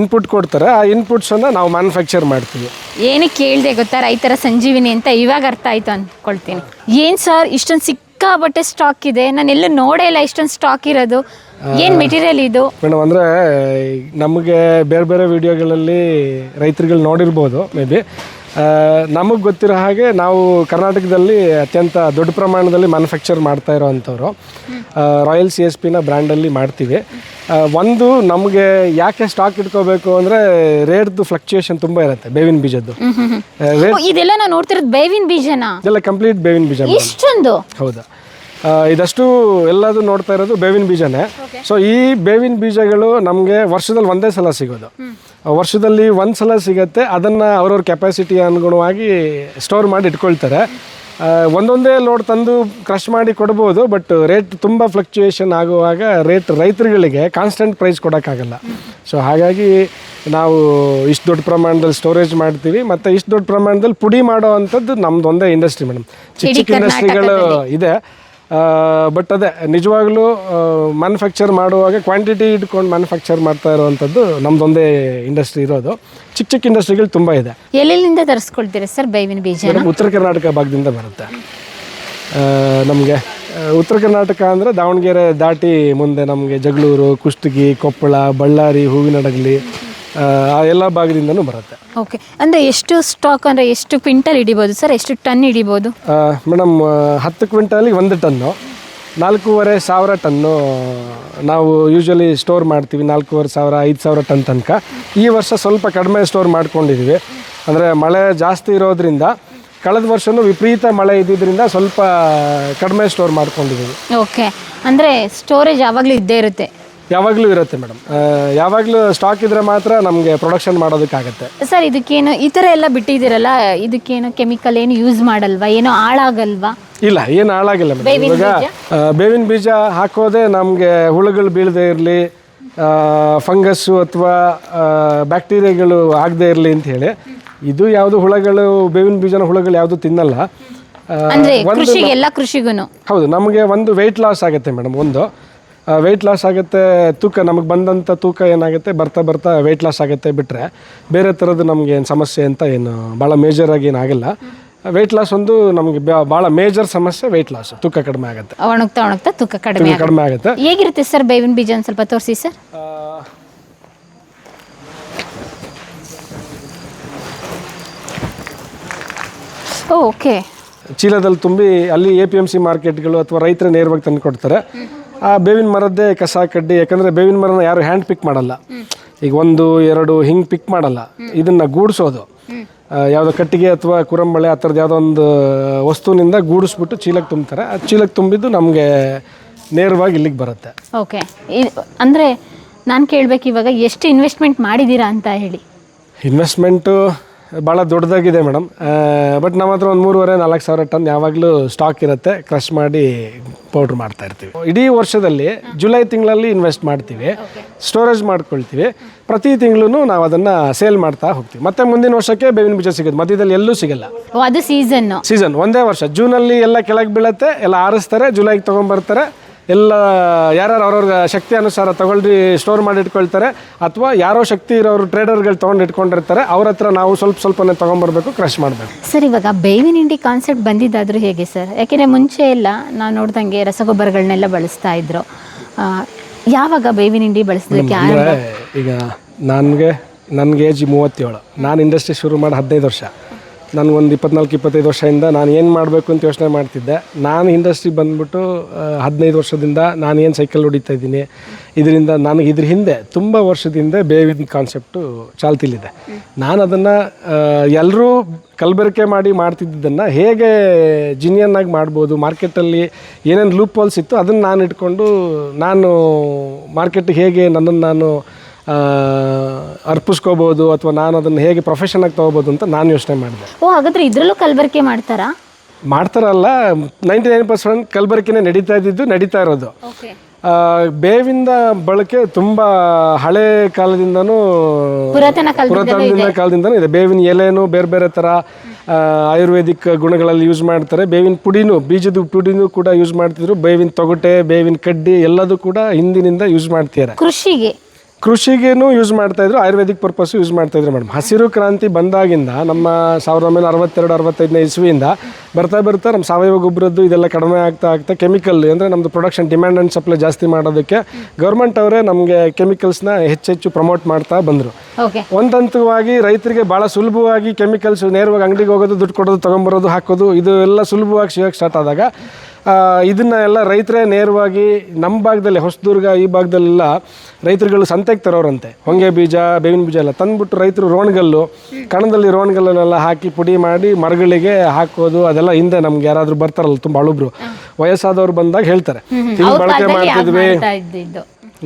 ಇನ್ಪುಟ್ ಕೊಡ್ತಾರೆ ಆ ಇನ್ಪುಟ್ಸನ್ನು ನಾವು ಮ್ಯಾನುಫ್ಯಾಕ್ಚರ್ ಮಾಡ್ತೀವಿ. ಏನಕ್ಕೆ ಕೇಳಿದೆ ಗೊತ್ತಾ ರೈತರ ಸಂಜೀವಿನಿ ಅಂತ ಇವಾಗ ಅರ್ಥ ಆಯ್ತು ಅಂದ್ಕೊಳ್ತೀನಿ ಏನು ಸರ್ ಇಷ್ಟೊಂದು ಸಿಕ್ಕಾಬಟ್ಟೆ ಸ್ಟಾಕ್ ಇದೆ. ನಾನು ಎಲ್ಲೂ ನೋಡೇ ಇಲ್ಲ ಇಷ್ಟೊಂದು ಸ್ಟಾಕ್ ಇರೋದು. ಏನ್ ಮೆಟೀರಿಯಲ್ ಇದು? ಮೇಡಮ್ ಅಂದರೆ ನಮಗೆ ಬೇರೆ ಬೇರೆ ವಿಡಿಯೋಗಳಲ್ಲಿ ರೈತರುಗಳು ನೋಡಿರ್ಬೋದು ಮೇ ಬಿ ನಮಗೆ ಗೊತ್ತಿರೋ ಹಾಗೆ ನಾವು ಕರ್ನಾಟಕದಲ್ಲಿ ಅತ್ಯಂತ ದೊಡ್ಡ ಪ್ರಮಾಣದಲ್ಲಿ ಮ್ಯಾನುಫ್ಯಾಕ್ಚರ್ ಮಾಡ್ತಾ ಇರೋವಂಥವ್ರು ರಾಯಲ್ ಸಿ ಎಸ್ ಪಿನ ಬ್ರ್ಯಾಂಡಲ್ಲಿ ಮಾಡ್ತೀವಿ. ಆ, ಒಂದು ನಮಗೆ ಯಾಕೆ ಸ್ಟಾಕ್ ಇಟ್ಕೋಬೇಕು ಅಂದರೆ ರೇಟ್ದು ಫ್ಲಕ್ಚುಯೇಷನ್ ತುಂಬ ಇರುತ್ತೆ ಬೇವಿನ ಬೀಜದ್ದು. ರೇಟ್ ಓ, ಇದೆಲ್ಲ ನಾನು ನೋಡ್ತಿರೋದು ಬೇವಿನ ಬೀಜನ? ಇದೆಲ್ಲ ಕಂಪ್ಲೀಟ್ ಬೇವಿನ ಬೀಜ. ಇಷ್ಟೊಂದು? ಹೌದಾ. ಇದಷ್ಟು ಎಲ್ಲದು ನೋಡ್ತಾ ಇರೋದು ಬೇವಿನ ಬೀಜನೇ. ಸೊ ಈ ಬೇವಿನ ಬೀಜಗಳು ನಮಗೆ ವರ್ಷದಲ್ಲಿ ಒಂದೇ ಸಲ ಸಿಗೋದು. ವರ್ಷದಲ್ಲಿ ಒಂದು ಸಲ ಸಿಗತ್ತೆ ಅದನ್ನು ಅವ್ರವ್ರ ಕೆಪಾಸಿಟಿ ಅನುಗುಣವಾಗಿ ಸ್ಟೋರ್ ಮಾಡಿ ಇಟ್ಕೊಳ್ತಾರೆ. ಒಂದೊಂದೇ ಲೋಡ್ ತಂದು ಕ್ರಶ್ ಮಾಡಿ ಕೊಡ್ಬೋದು ಬಟ್ ರೇಟ್ ತುಂಬ ಫ್ಲಕ್ಚುಯೇಷನ್ ಆಗುವಾಗ ರೇಟ್ ರೈತರುಗಳಿಗೆ ಕಾನ್ಸ್ಟೆಂಟ್ ಪ್ರೈಸ್ ಕೊಡೋಕ್ಕಾಗಲ್ಲ. ಸೊ ಹಾಗಾಗಿ ನಾವು ಇಷ್ಟು ದೊಡ್ಡ ಪ್ರಮಾಣದಲ್ಲಿ ಸ್ಟೋರೇಜ್ ಮಾಡ್ತೀವಿ ಮತ್ತು ಇಷ್ಟು ದೊಡ್ಡ ಪ್ರಮಾಣದಲ್ಲಿ ಪುಡಿ ಮಾಡೋ ಅಂಥದ್ದು ನಮ್ದು ಒಂದೇ ಇಂಡಸ್ಟ್ರಿ ಮೇಡಮ್ ಚಿಕ್ಕ ಚಿಕ್ಕ ಇಂಡಸ್ಟ್ರಿಗಳು ಇದೆ. ಬಟ್ ಅದೇ ನಿಜವಾಗ್ಲೂ ಮ್ಯಾನುಫ್ಯಾಕ್ಚರ್ ಮಾಡುವಾಗ ಕ್ವಾಂಟಿಟಿ ಇಟ್ಕೊಂಡು ಮ್ಯಾನುಫ್ಯಾಕ್ಚರ್ ಮಾಡ್ತಾ ಇರುವಂಥದ್ದು ನಮ್ದೊಂದೇ ಇಂಡಸ್ಟ್ರಿ ಇರೋದು. ಚಿಕ್ಕ ಚಿಕ್ಕ ಇಂಡಸ್ಟ್ರಿಗಳು ತುಂಬ ಇದೆ. ಎಲ್ಲೆಲ್ಲಿಂದ ತರಿಸ್ಕೊಳ್ತೀರಾ ಸರ್ ಬೇವಿನ ಬೀಜ ಉತ್ತರ ಕರ್ನಾಟಕ ಭಾಗದಿಂದ ಬರುತ್ತೆ. ನಮಗೆ ಉತ್ತರ ಕರ್ನಾಟಕ ಅಂದರೆ ದಾವಣಗೆರೆ ದಾಟಿ ಮುಂದೆ ನಮಗೆ ಜಗಳೂರು ಕುಷ್ಟಗಿ ಕೊಪ್ಪಳ ಬಳ್ಳಾರಿ ಹೂವಿನಡಗಲಿ ಆ, ಎಲ್ಲ ಭಾಗದಿಂದನೂ ಬರುತ್ತೆ. ಓಕೆ ಅಂದರೆ ಎಷ್ಟು ಸ್ಟಾಕ್ ಅಂದರೆ ಎಷ್ಟು ಕ್ವಿಂಟಲ್ ಹಿಡಿಬೋದು ಸರ್? ಎಷ್ಟು ಟನ್ ಹಿಡಿಬೋದು? ಮೇಡಮ್ ಹತ್ತು ಕ್ವಿಂಟಲಿಗೆ ಒಂದು ಟನ್ನು ನಾಲ್ಕೂವರೆ ಸಾವಿರ ಟನ್ನು ನಾವು ಯೂಶ್ವಲಿ ಸ್ಟೋರ್ ಮಾಡ್ತೀವಿ. ನಾಲ್ಕೂವರೆ ಸಾವಿರ ಐದು ಸಾವಿರ ಟನ್ ತನಕ. ಈ ವರ್ಷ ಸ್ವಲ್ಪ ಕಡಿಮೆ ಸ್ಟೋರ್ ಮಾಡ್ಕೊಂಡಿದ್ದೀವಿ ಅಂದರೆ ಮಳೆ ಜಾಸ್ತಿ ಇರೋದ್ರಿಂದ ಕಳೆದ ವರ್ಷವೂ ವಿಪರೀತ ಮಳೆ ಇದ್ದಿದ್ದರಿಂದ ಸ್ವಲ್ಪ ಕಡಿಮೆ ಸ್ಟೋರ್ ಮಾಡ್ಕೊಂಡಿದ್ದೀವಿ ಓಕೆ ಅಂದರೆ ಸ್ಟೋರೇಜ್ ಯಾವಾಗಲೂ ಇದ್ದೇ ಇರುತ್ತೆ. ಯಾವಾಗಲೂ ಇರುತ್ತೆ ಮೇಡಮ್. ಯಾವಾಗಲೂ ಸ್ಟಾಕ್ ಇದ್ದರೆ ಮಾತ್ರ ನಮಗೆ ಪ್ರೊಡಕ್ಷನ್ ಮಾಡೋದಕ್ಕಾಗತ್ತೆ. ಸರ್ ಇದಕ್ಕೇನು ಈ ಥರ ಎಲ್ಲ ಬಿಟ್ಟಿದ್ದೀರಲ್ಲ ಇದಕ್ಕೇನು ಕೆಮಿಕಲ್ ಏನು ಯೂಸ್ ಮಾಡಲ್ವಾ? ಏನೋ ಹಾಳಾಗಲ್ವಾ? ಇಲ್ಲ ಏನು ಹಾಳಾಗಿಲ್ಲ ಮೇಡಮ್. ಬೇವಿನ ಇವಾಗ? ಆ, ಬೇವಿನ ಬೀಜ ಹಾಕೋದೇ ನಮಗೆ ಹುಳುಗಳು ಬೀಳದೇ ಇರಲಿ ಫಂಗಸ್ಸು ಅಥವಾ ಬ್ಯಾಕ್ಟೀರಿಯಾಗಳು ಆಗದೇ ಇರಲಿ ಅಂತ ಹೇಳಿ ಇದು ಯಾವುದು ಹುಳಗಳು ಬೇವಿನ ಬೀಜನ ಹುಳುಗಳು ಯಾವುದು ತಿನ್ನಲ್ಲ. ಆ, ಅಂದರೆ ಒಂದು ಕೃಷಿಗೆ ಎಲ್ಲ ಕೃಷಿಗೂ ಹೌದು ನಮಗೆ ಒಂದು ವೆಯ್ಟ್ ಲಾಸ್ ಆಗುತ್ತೆ ಮೇಡಮ್ ಒಂದು. ವೆಯ್ಟ್ ಲಾಸ್ ಆಗುತ್ತೆ ತೂಕ ನಮಗೆ ಬಂದಂಥ ತೂಕ ಏನಾಗುತ್ತೆ ಬರ್ತಾ ಬರ್ತಾ ವೆಯ್ಟ್ ಲಾಸ್ ಆಗುತ್ತೆ ಬಿಟ್ಟರೆ ಬೇರೆ ಥರದ್ದು ನಮಗೆ ಏನು ಸಮಸ್ಯೆ ಅಂತ ಏನು ಭಾಳ ಮೇಜರಾಗಿ ಏನಾಗಲ್ಲ ವೆಯ್ಟ್ ಲಾಸ್ ಒಂದು ನಮಗೆ ಭಾಳ ಮೇಜರ್ ಸಮಸ್ಯೆ ವೆಯ್ಟ್ ಲಾಸ್ ತೂಕ ಕಡಿಮೆ ಆಗುತ್ತೆ. ಒಣಗ್ತಾ ಒಣಗ್ತಾ ತೂಕ ಕಡಿಮೆ ಆಗುತ್ತೆ. ಕಡಿಮೆ ಆಗುತ್ತೆ. ಹೇಗಿರುತ್ತೆ ಸರ್ ಬೇವಿನ ಬೀಜ ಒಂದು ಸ್ವಲ್ಪ ತೋರಿಸಿ ಸರ್ ಓಕೆ ಚೀಲದಲ್ಲಿ ತುಂಬಿ ಅಲ್ಲಿ ಎ ಪಿ ಎಂ ಸಿ ಮಾರ್ಕೆಟ್ಗಳು ಅಥವಾ ರೈತರ ನೇರವಾಗಿ ತಂದು ಕೊಡ್ತಾರೆ. ಆ ಬೇವಿನ ಮರದ್ದೇ ಕಸ ಕಡ್ಡಿ ಯಾಕಂದರೆ ಬೇವಿನ ಮರನ ಯಾರು ಹ್ಯಾಂಡ್ ಪಿಕ್ ಮಾಡಲ್ಲ. ಈಗ ಒಂದು ಎರಡು ಹಿಂಗೆ ಪಿಕ್ ಮಾಡಲ್ಲ. ಇದನ್ನು ಗೂಡಿಸೋದು. ಯಾವುದೋ ಕಟ್ಟಿಗೆ ಅಥವಾ ಕುರಂಬಳೆ ಆ ಥರದ್ದು ಯಾವುದೋ ಒಂದು ವಸ್ತುವಿನಿಂದ ಗೂಡಿಸ್ಬಿಟ್ಟು ಚೀಲಕ್ಕೆ ತುಂಬ್ತಾರೆ. ಆ ಚೀಲಕ್ಕೆ ತುಂಬಿದ್ದು ನಮಗೆ ನೇರವಾಗಿ ಇಲ್ಲಿಗೆ ಬರುತ್ತೆ. ಓಕೆ. ಅಂದರೆ ನಾನು ಕೇಳಬೇಕು ಇವಾಗ ಎಷ್ಟು ಇನ್ವೆಸ್ಟ್ಮೆಂಟ್ ಮಾಡಿದ್ದೀರಾ ಅಂತ ಹೇಳಿ? ಇನ್ವೆಸ್ಟ್ಮೆಂಟು ಭಾಳ ದೊಡ್ಡದಾಗಿದೆ ಮೇಡಮ್. ಬಟ್ ನಮ್ಮ ಹತ್ರ ಒಂದು ಮೂರುವರೆ ನಾಲ್ಕು ಸಾವಿರ ಟನ್ ಯಾವಾಗಲೂ ಸ್ಟಾಕ್ ಇರುತ್ತೆ. ಕ್ರಶ್ ಮಾಡಿ ಪೌಡ್ರ್ ಮಾಡ್ತಾ ಇರ್ತೀವಿ. ಇಡೀ ವರ್ಷದಲ್ಲಿ ಜುಲೈ ತಿಂಗಳಲ್ಲಿ ಇನ್ವೆಸ್ಟ್ ಮಾಡ್ತೀವಿ. ಸ್ಟೋರೇಜ್ ಮಾಡ್ಕೊಳ್ತೀವಿ. ಪ್ರತಿ ತಿಂಗಳು ನಾವು ಅದನ್ನು ಸೇಲ್ ಮಾಡ್ತಾ ಹೋಗ್ತೀವಿ. ಮತ್ತೆ ಮುಂದಿನ ವರ್ಷಕ್ಕೆ ಬೇವಿನ ಬೀಜ ಸಿಗುತ್ತೆ. ಮಧ್ಯದಲ್ಲಿ ಎಲ್ಲೂ ಸಿಗಲ್ಲ. ಸೀಸನ್ ಅದು ಸೀಸನ್ ಒಂದೇ ವರ್ಷ. ಜೂನಲ್ಲಿ ಎಲ್ಲ ಕೆಳಗೆ ಬೀಳುತ್ತೆ ಎಲ್ಲ ಆರಿಸ್ತಾರೆ ಜುಲೈಗೆ ತೊಗೊಂಬರ್ತಾರೆ. ಎಲ್ಲ ಯಾರ್ಯಾರು ಅವ್ರವ್ರ ಶಕ್ತಿ ಅನುಸಾರ ತಗೊಳ್ಳಿ ಸ್ಟೋರ್ ಮಾಡಿ ಇಟ್ಕೊಳ್ತಾರೆ. ಅಥವಾ ಯಾರೋ ಶಕ್ತಿ ಇರೋರು ಟ್ರೇಡರ್ಗಳು ತೊಗೊಂಡು ಇಟ್ಕೊಂಡಿರ್ತಾರೆ ಅವ್ರ ಹತ್ರ ನಾವು ಸ್ವಲ್ಪ ಸ್ವಲ್ಪನೇ ತೊಗೊಂಬರ್ಬೇಕು ಕ್ರಶ್ ಮಾಡಬೇಕು. ಸರ್ ಇವಾಗ ಬೇವಿನ ಹಿಂಡಿ ಕಾನ್ಸೆಪ್ಟ್ ಬಂದಿದ್ದಾದರೂ ಹೇಗೆ ಸರ್ ಯಾಕೆಂದರೆ ಮುಂಚೆ ಎಲ್ಲ ನಾವು ನೋಡ್ದಂಗೆ ರಸಗೊಬ್ಬರಗಳನ್ನೆಲ್ಲ ಬಳಸ್ತಾ ಇದ್ರು. ಯಾವಾಗ ಬೇವಿನ ಹಿಂಡಿ ಬಳಸೋದಕ್ಕೆ ಈಗ ನನಗೆ ನನಗೆ ಏಜ್ ಮೂವತ್ತೇಳು. ನಾನು ಇಂಡಸ್ಟ್ರಿ ಶುರು ಮಾಡಿ ಹದಿನೈದು ವರ್ಷ. ನನಗೊಂದು ಇಪ್ಪತ್ನಾಲ್ಕು, ಇಪ್ಪತ್ತೈದು ವರ್ಷದಿಂದ ನಾನು ಏನು ಮಾಡಬೇಕು ಅಂತ ಯೋಚನೆ ಮಾಡ್ತಿದ್ದೆ. ನಾನು ಇಂಡಸ್ಟ್ರಿ ಬಂದ್ಬಿಟ್ಟು ಹದಿನೈದು ವರ್ಷದಿಂದ ನಾನು ಏನು ಸೈಕಲ್ ಹೊಡಿತಾ ಇದ್ದೀನಿ, ಇದರಿಂದ ನನಗೆ ಇದ್ರ ಹಿಂದೆ ತುಂಬ ವರ್ಷದಿಂದ ಬೇವಿನ ಕಾನ್ಸೆಪ್ಟು ಚಾಲ್ತಿಲಿದೆ. ನಾನು ಅದನ್ನು ಎಲ್ಲರೂ ಕಲಬೆರಕೆ ಮಾಡಿ ಮಾಡ್ತಿದ್ದನ್ನು ಹೇಗೆ ಜಿನಿಯನ್ನಾಗಿ ಮಾಡ್ಬೋದು ಮಾರ್ಕೆಟಲ್ಲಿ ಏನೇನು ಲೂಪ್ ಹೋಲ್ಸ್ ಇತ್ತು ಅದನ್ನು ನಾನು ಇಟ್ಕೊಂಡು ನಾನು ಮಾರ್ಕೆಟ್ಗೆ ಹೇಗೆ ನನ್ನನ್ನು ನಾನು ಅರ್ಪಿಸ್ಕೋಬೋದು ಅಥವಾ ನಾನು ಅದನ್ನು ಹೇಗೆ ಪ್ರೊಫೆಷನ್ ಆಗಿ ತಗೋಬಹುದು ಅಂತ ನಾನು ಯೋಚನೆ ಮಾಡಿದೆ. ಓ ಹಾಗಾದ್ರೆ ಇದ್ರಲ್ಲೂ ಕಲಬೆರಕೆ ಮಾಡ್ತಾರಾ? ಮಾಡ್ತಾರಲ್ಲ ನೈಂಟಿ ನೈನ್ ಪರ್ಸೆಂಟ್ ಕಲಬೆರಕೆನೇ ನಡೀತಾ ಇದ್ದಿದ್ದು ನಡೀತಾ ಇರೋದು. ಆ, ಬೇವಿಂದ ಬಳಕೆ ತುಂಬ ಹಳೆ ಕಾಲದಿಂದನೂ ಪುರಾತನ ಕಾಲದಿಂದಲೂ ಪುರಾತನದಿಂದ ಕಾಲದಿಂದನೂ ಇದೆ. ಬೇವಿನ ಎಲೆನೂ ಬೇರೆ ಬೇರೆ ಥರ ಆ, ಆಯುರ್ವೇದಿಕ್ ಗುಣಗಳಲ್ಲಿ ಯೂಸ್ ಮಾಡ್ತಾರೆ. ಬೇವಿನ ಪುಡಿನೂ ಬೀಜದ ಪುಡಿನೂ ಕೂಡ ಯೂಸ್ ಮಾಡ್ತಿದ್ರು. ಬೇವಿನ ತೊಗಟೆ ಬೇವಿನ ಕಡ್ಡಿ ಎಲ್ಲದೂ ಕೂಡ ಹಿಂದಿನಿಂದ ಯೂಸ್ ಮಾಡ್ತಿದ್ದಾರೆ. ಕೃಷಿಗೆ? ಕೃಷಿಗೇನು ಯೂಸ್ ಮಾಡ್ತಾ ಇದ್ರು ಆಯುರ್ವೇದಿಕ್ ಪರ್ಪಸ್ ಯೂಸ್ ಮಾಡ್ತಾ ಇದ್ರು ಮೇಡಮ್ ಹಸಿರು ಕ್ರಾಂತಿ ಬಂದಾಗಿಂದ ನಮ್ಮ ಸಾವಿರದ ಒಂಬೈನೂರ ಅರವತ್ತೆರಡು ಅರವತ್ತೈದನೇ ಇಸ್ವಿಯಿಂದ ಬರ್ತಾ ಬರ್ತಾ ನಮ್ಮ ಸಾವಯವ ಗೊಬ್ಬರದ್ದು ಇದೆಲ್ಲ ಕಡಿಮೆ ಆಗ್ತಾ ಆಗ್ತಾ ಕೆಮಿಕಲ್ ಅಂದರೆ ನಮ್ಮದು ಪ್ರೊಡಕ್ಷನ್ ಡಿಮ್ಯಾಂಡ್ ಆ್ಯಂಡ್ ಸಪ್ಲೈ ಜಾಸ್ತಿ ಮಾಡೋದಕ್ಕೆ ಗೌರ್ಮೆಂಟ್ ಅವರೇ ನಮಗೆ ಕೆಮಿಕಲ್ಸ್ನ ಹೆಚ್ಚೆಚ್ಚು ಪ್ರಮೋಟ್ ಮಾಡ್ತಾ ಬಂದರು. ಒಂದಂತವಾಗಿ ರೈತರಿಗೆ ಭಾಳ ಸುಲಭವಾಗಿ ಕೆಮಿಕಲ್ಸ್ ನೇರವಾಗಿ ಅಂಗಡಿಗೆ ಹೋಗೋದು ದುಡ್ಡು ಕೊಡೋದು ತೊಗೊಂಬರೋದು ಹಾಕೋದು ಇದು ಎಲ್ಲ ಸುಲಭವಾಗಿ ಸಿಗೋಕ್ಕೆ ಸ್ಟಾರ್ಟ್ ಆದಾಗ ಇದನ್ನ ಎಲ್ಲ ರೈತರೇ ನೇರವಾಗಿ ನಮ್ಮ ಭಾಗದಲ್ಲಿ ಹೊಸದುರ್ಗ ಈ ಭಾಗದಲ್ಲೆಲ್ಲ ರೈತರುಗಳು ಸಂತೆಗೆ ತರೋರಂತೆ ಹೊಂಗೆ ಬೀಜ ಬೇವಿನ ಬೀಜ ಎಲ್ಲ ತಂದ್ಬಿಟ್ಟು ರೈತರು ರೋಣ್ಗಲ್ಲು ಕಣದಲ್ಲಿ ರೋಣಗಲ್ಲನ್ನೆಲ್ಲ ಹಾಕಿ ಪುಡಿ ಮಾಡಿ ಮರಗಳಿಗೆ ಹಾಕೋದು ಅದೆಲ್ಲ ಹಿಂದೆ ನಮ್ಗೆ ಯಾರಾದರೂ ಬರ್ತಾರಲ್ಲ ತುಂಬ ಅಳುಬ್ರು. ವಯಸ್ಸಾದವ್ರು ಬಂದಾಗ ಹೇಳ್ತಾರೆ. ಹಿಂಗೆ ಬಳಕೆ ಮಾಡ್ತಿದ್ವಿ.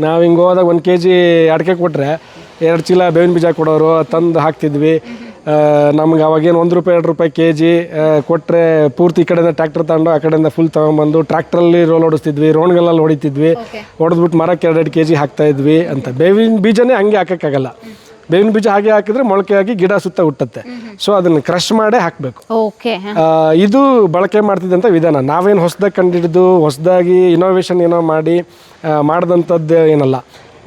ನಾವು ಹಿಂಗೆ ಹೋದಾಗ ಒಂದು ಕೆ ಜಿ ಅಡಿಕೆ ಕೊಟ್ಟರೆ ಎರಡು ಚೀಲ ಬೇವಿನ ಬೀಜ ಕೊಡೋರು ತಂದು ಹಾಕ್ತಿದ್ವಿ. ನಮ್ಗೆ ಅವಾಗೇನು ಒಂದು ರೂಪಾಯಿ ಎರಡು ರೂಪಾಯಿ ಕೆ ಜಿ ಕೊಟ್ಟರೆ ಪೂರ್ತಿ ಈ ಕಡೆಯಿಂದ ಟ್ರ್ಯಾಕ್ಟರ್ ತಗೊಂಡು ಆ ಕಡೆಯಿಂದ ಫುಲ್ ತೊಗೊಂಬಂದು ಟ್ರ್ಯಾಕ್ಟ್ರಲ್ಲಿ ರೋಲ್ ಹೊಡಿಸ್ತಿದ್ವಿ ರೋಣ್ಗಲ್ಲಲ್ಲಿ ಹೊಡಿತಿದ್ವಿ. ಹೊಡೆದ್ಬಿಟ್ಟು ಮರಕ್ಕೆ ಎರಡೆರಡು ಕೆ ಜಿ ಹಾಕ್ತಾಯಿದ್ವಿ ಅಂತ. ಬೇವಿನ ಬೀಜನೇ ಹಂಗೆ ಹಾಕೋಕ್ಕಾಗಲ್ಲ. ಬೇವಿನ ಬೀಜ ಹಾಗೆ ಹಾಕಿದ್ರೆ ಮೊಳಕೆಯಾಗಿ ಗಿಡ ಸುತ್ತ ಹುಟ್ಟುತ್ತೆ. ಸೊ ಅದನ್ನು ಕ್ರಷ್ ಮಾಡೇ ಹಾಕಬೇಕು. ಓಕೆ ಇದು ಬಳಕೆ ಮಾಡ್ತಿದ್ದಂಥ ವಿಧಾನ. ನಾವೇನು ಹೊಸದಾಗಿ ಕಂಡಿಡಿದು ಹೊಸದಾಗಿ ಇನೋವೇಷನ್ ಏನೋ ಮಾಡಿ ಮಾಡಿದಂಥದ್ದು ಏನಲ್ಲ.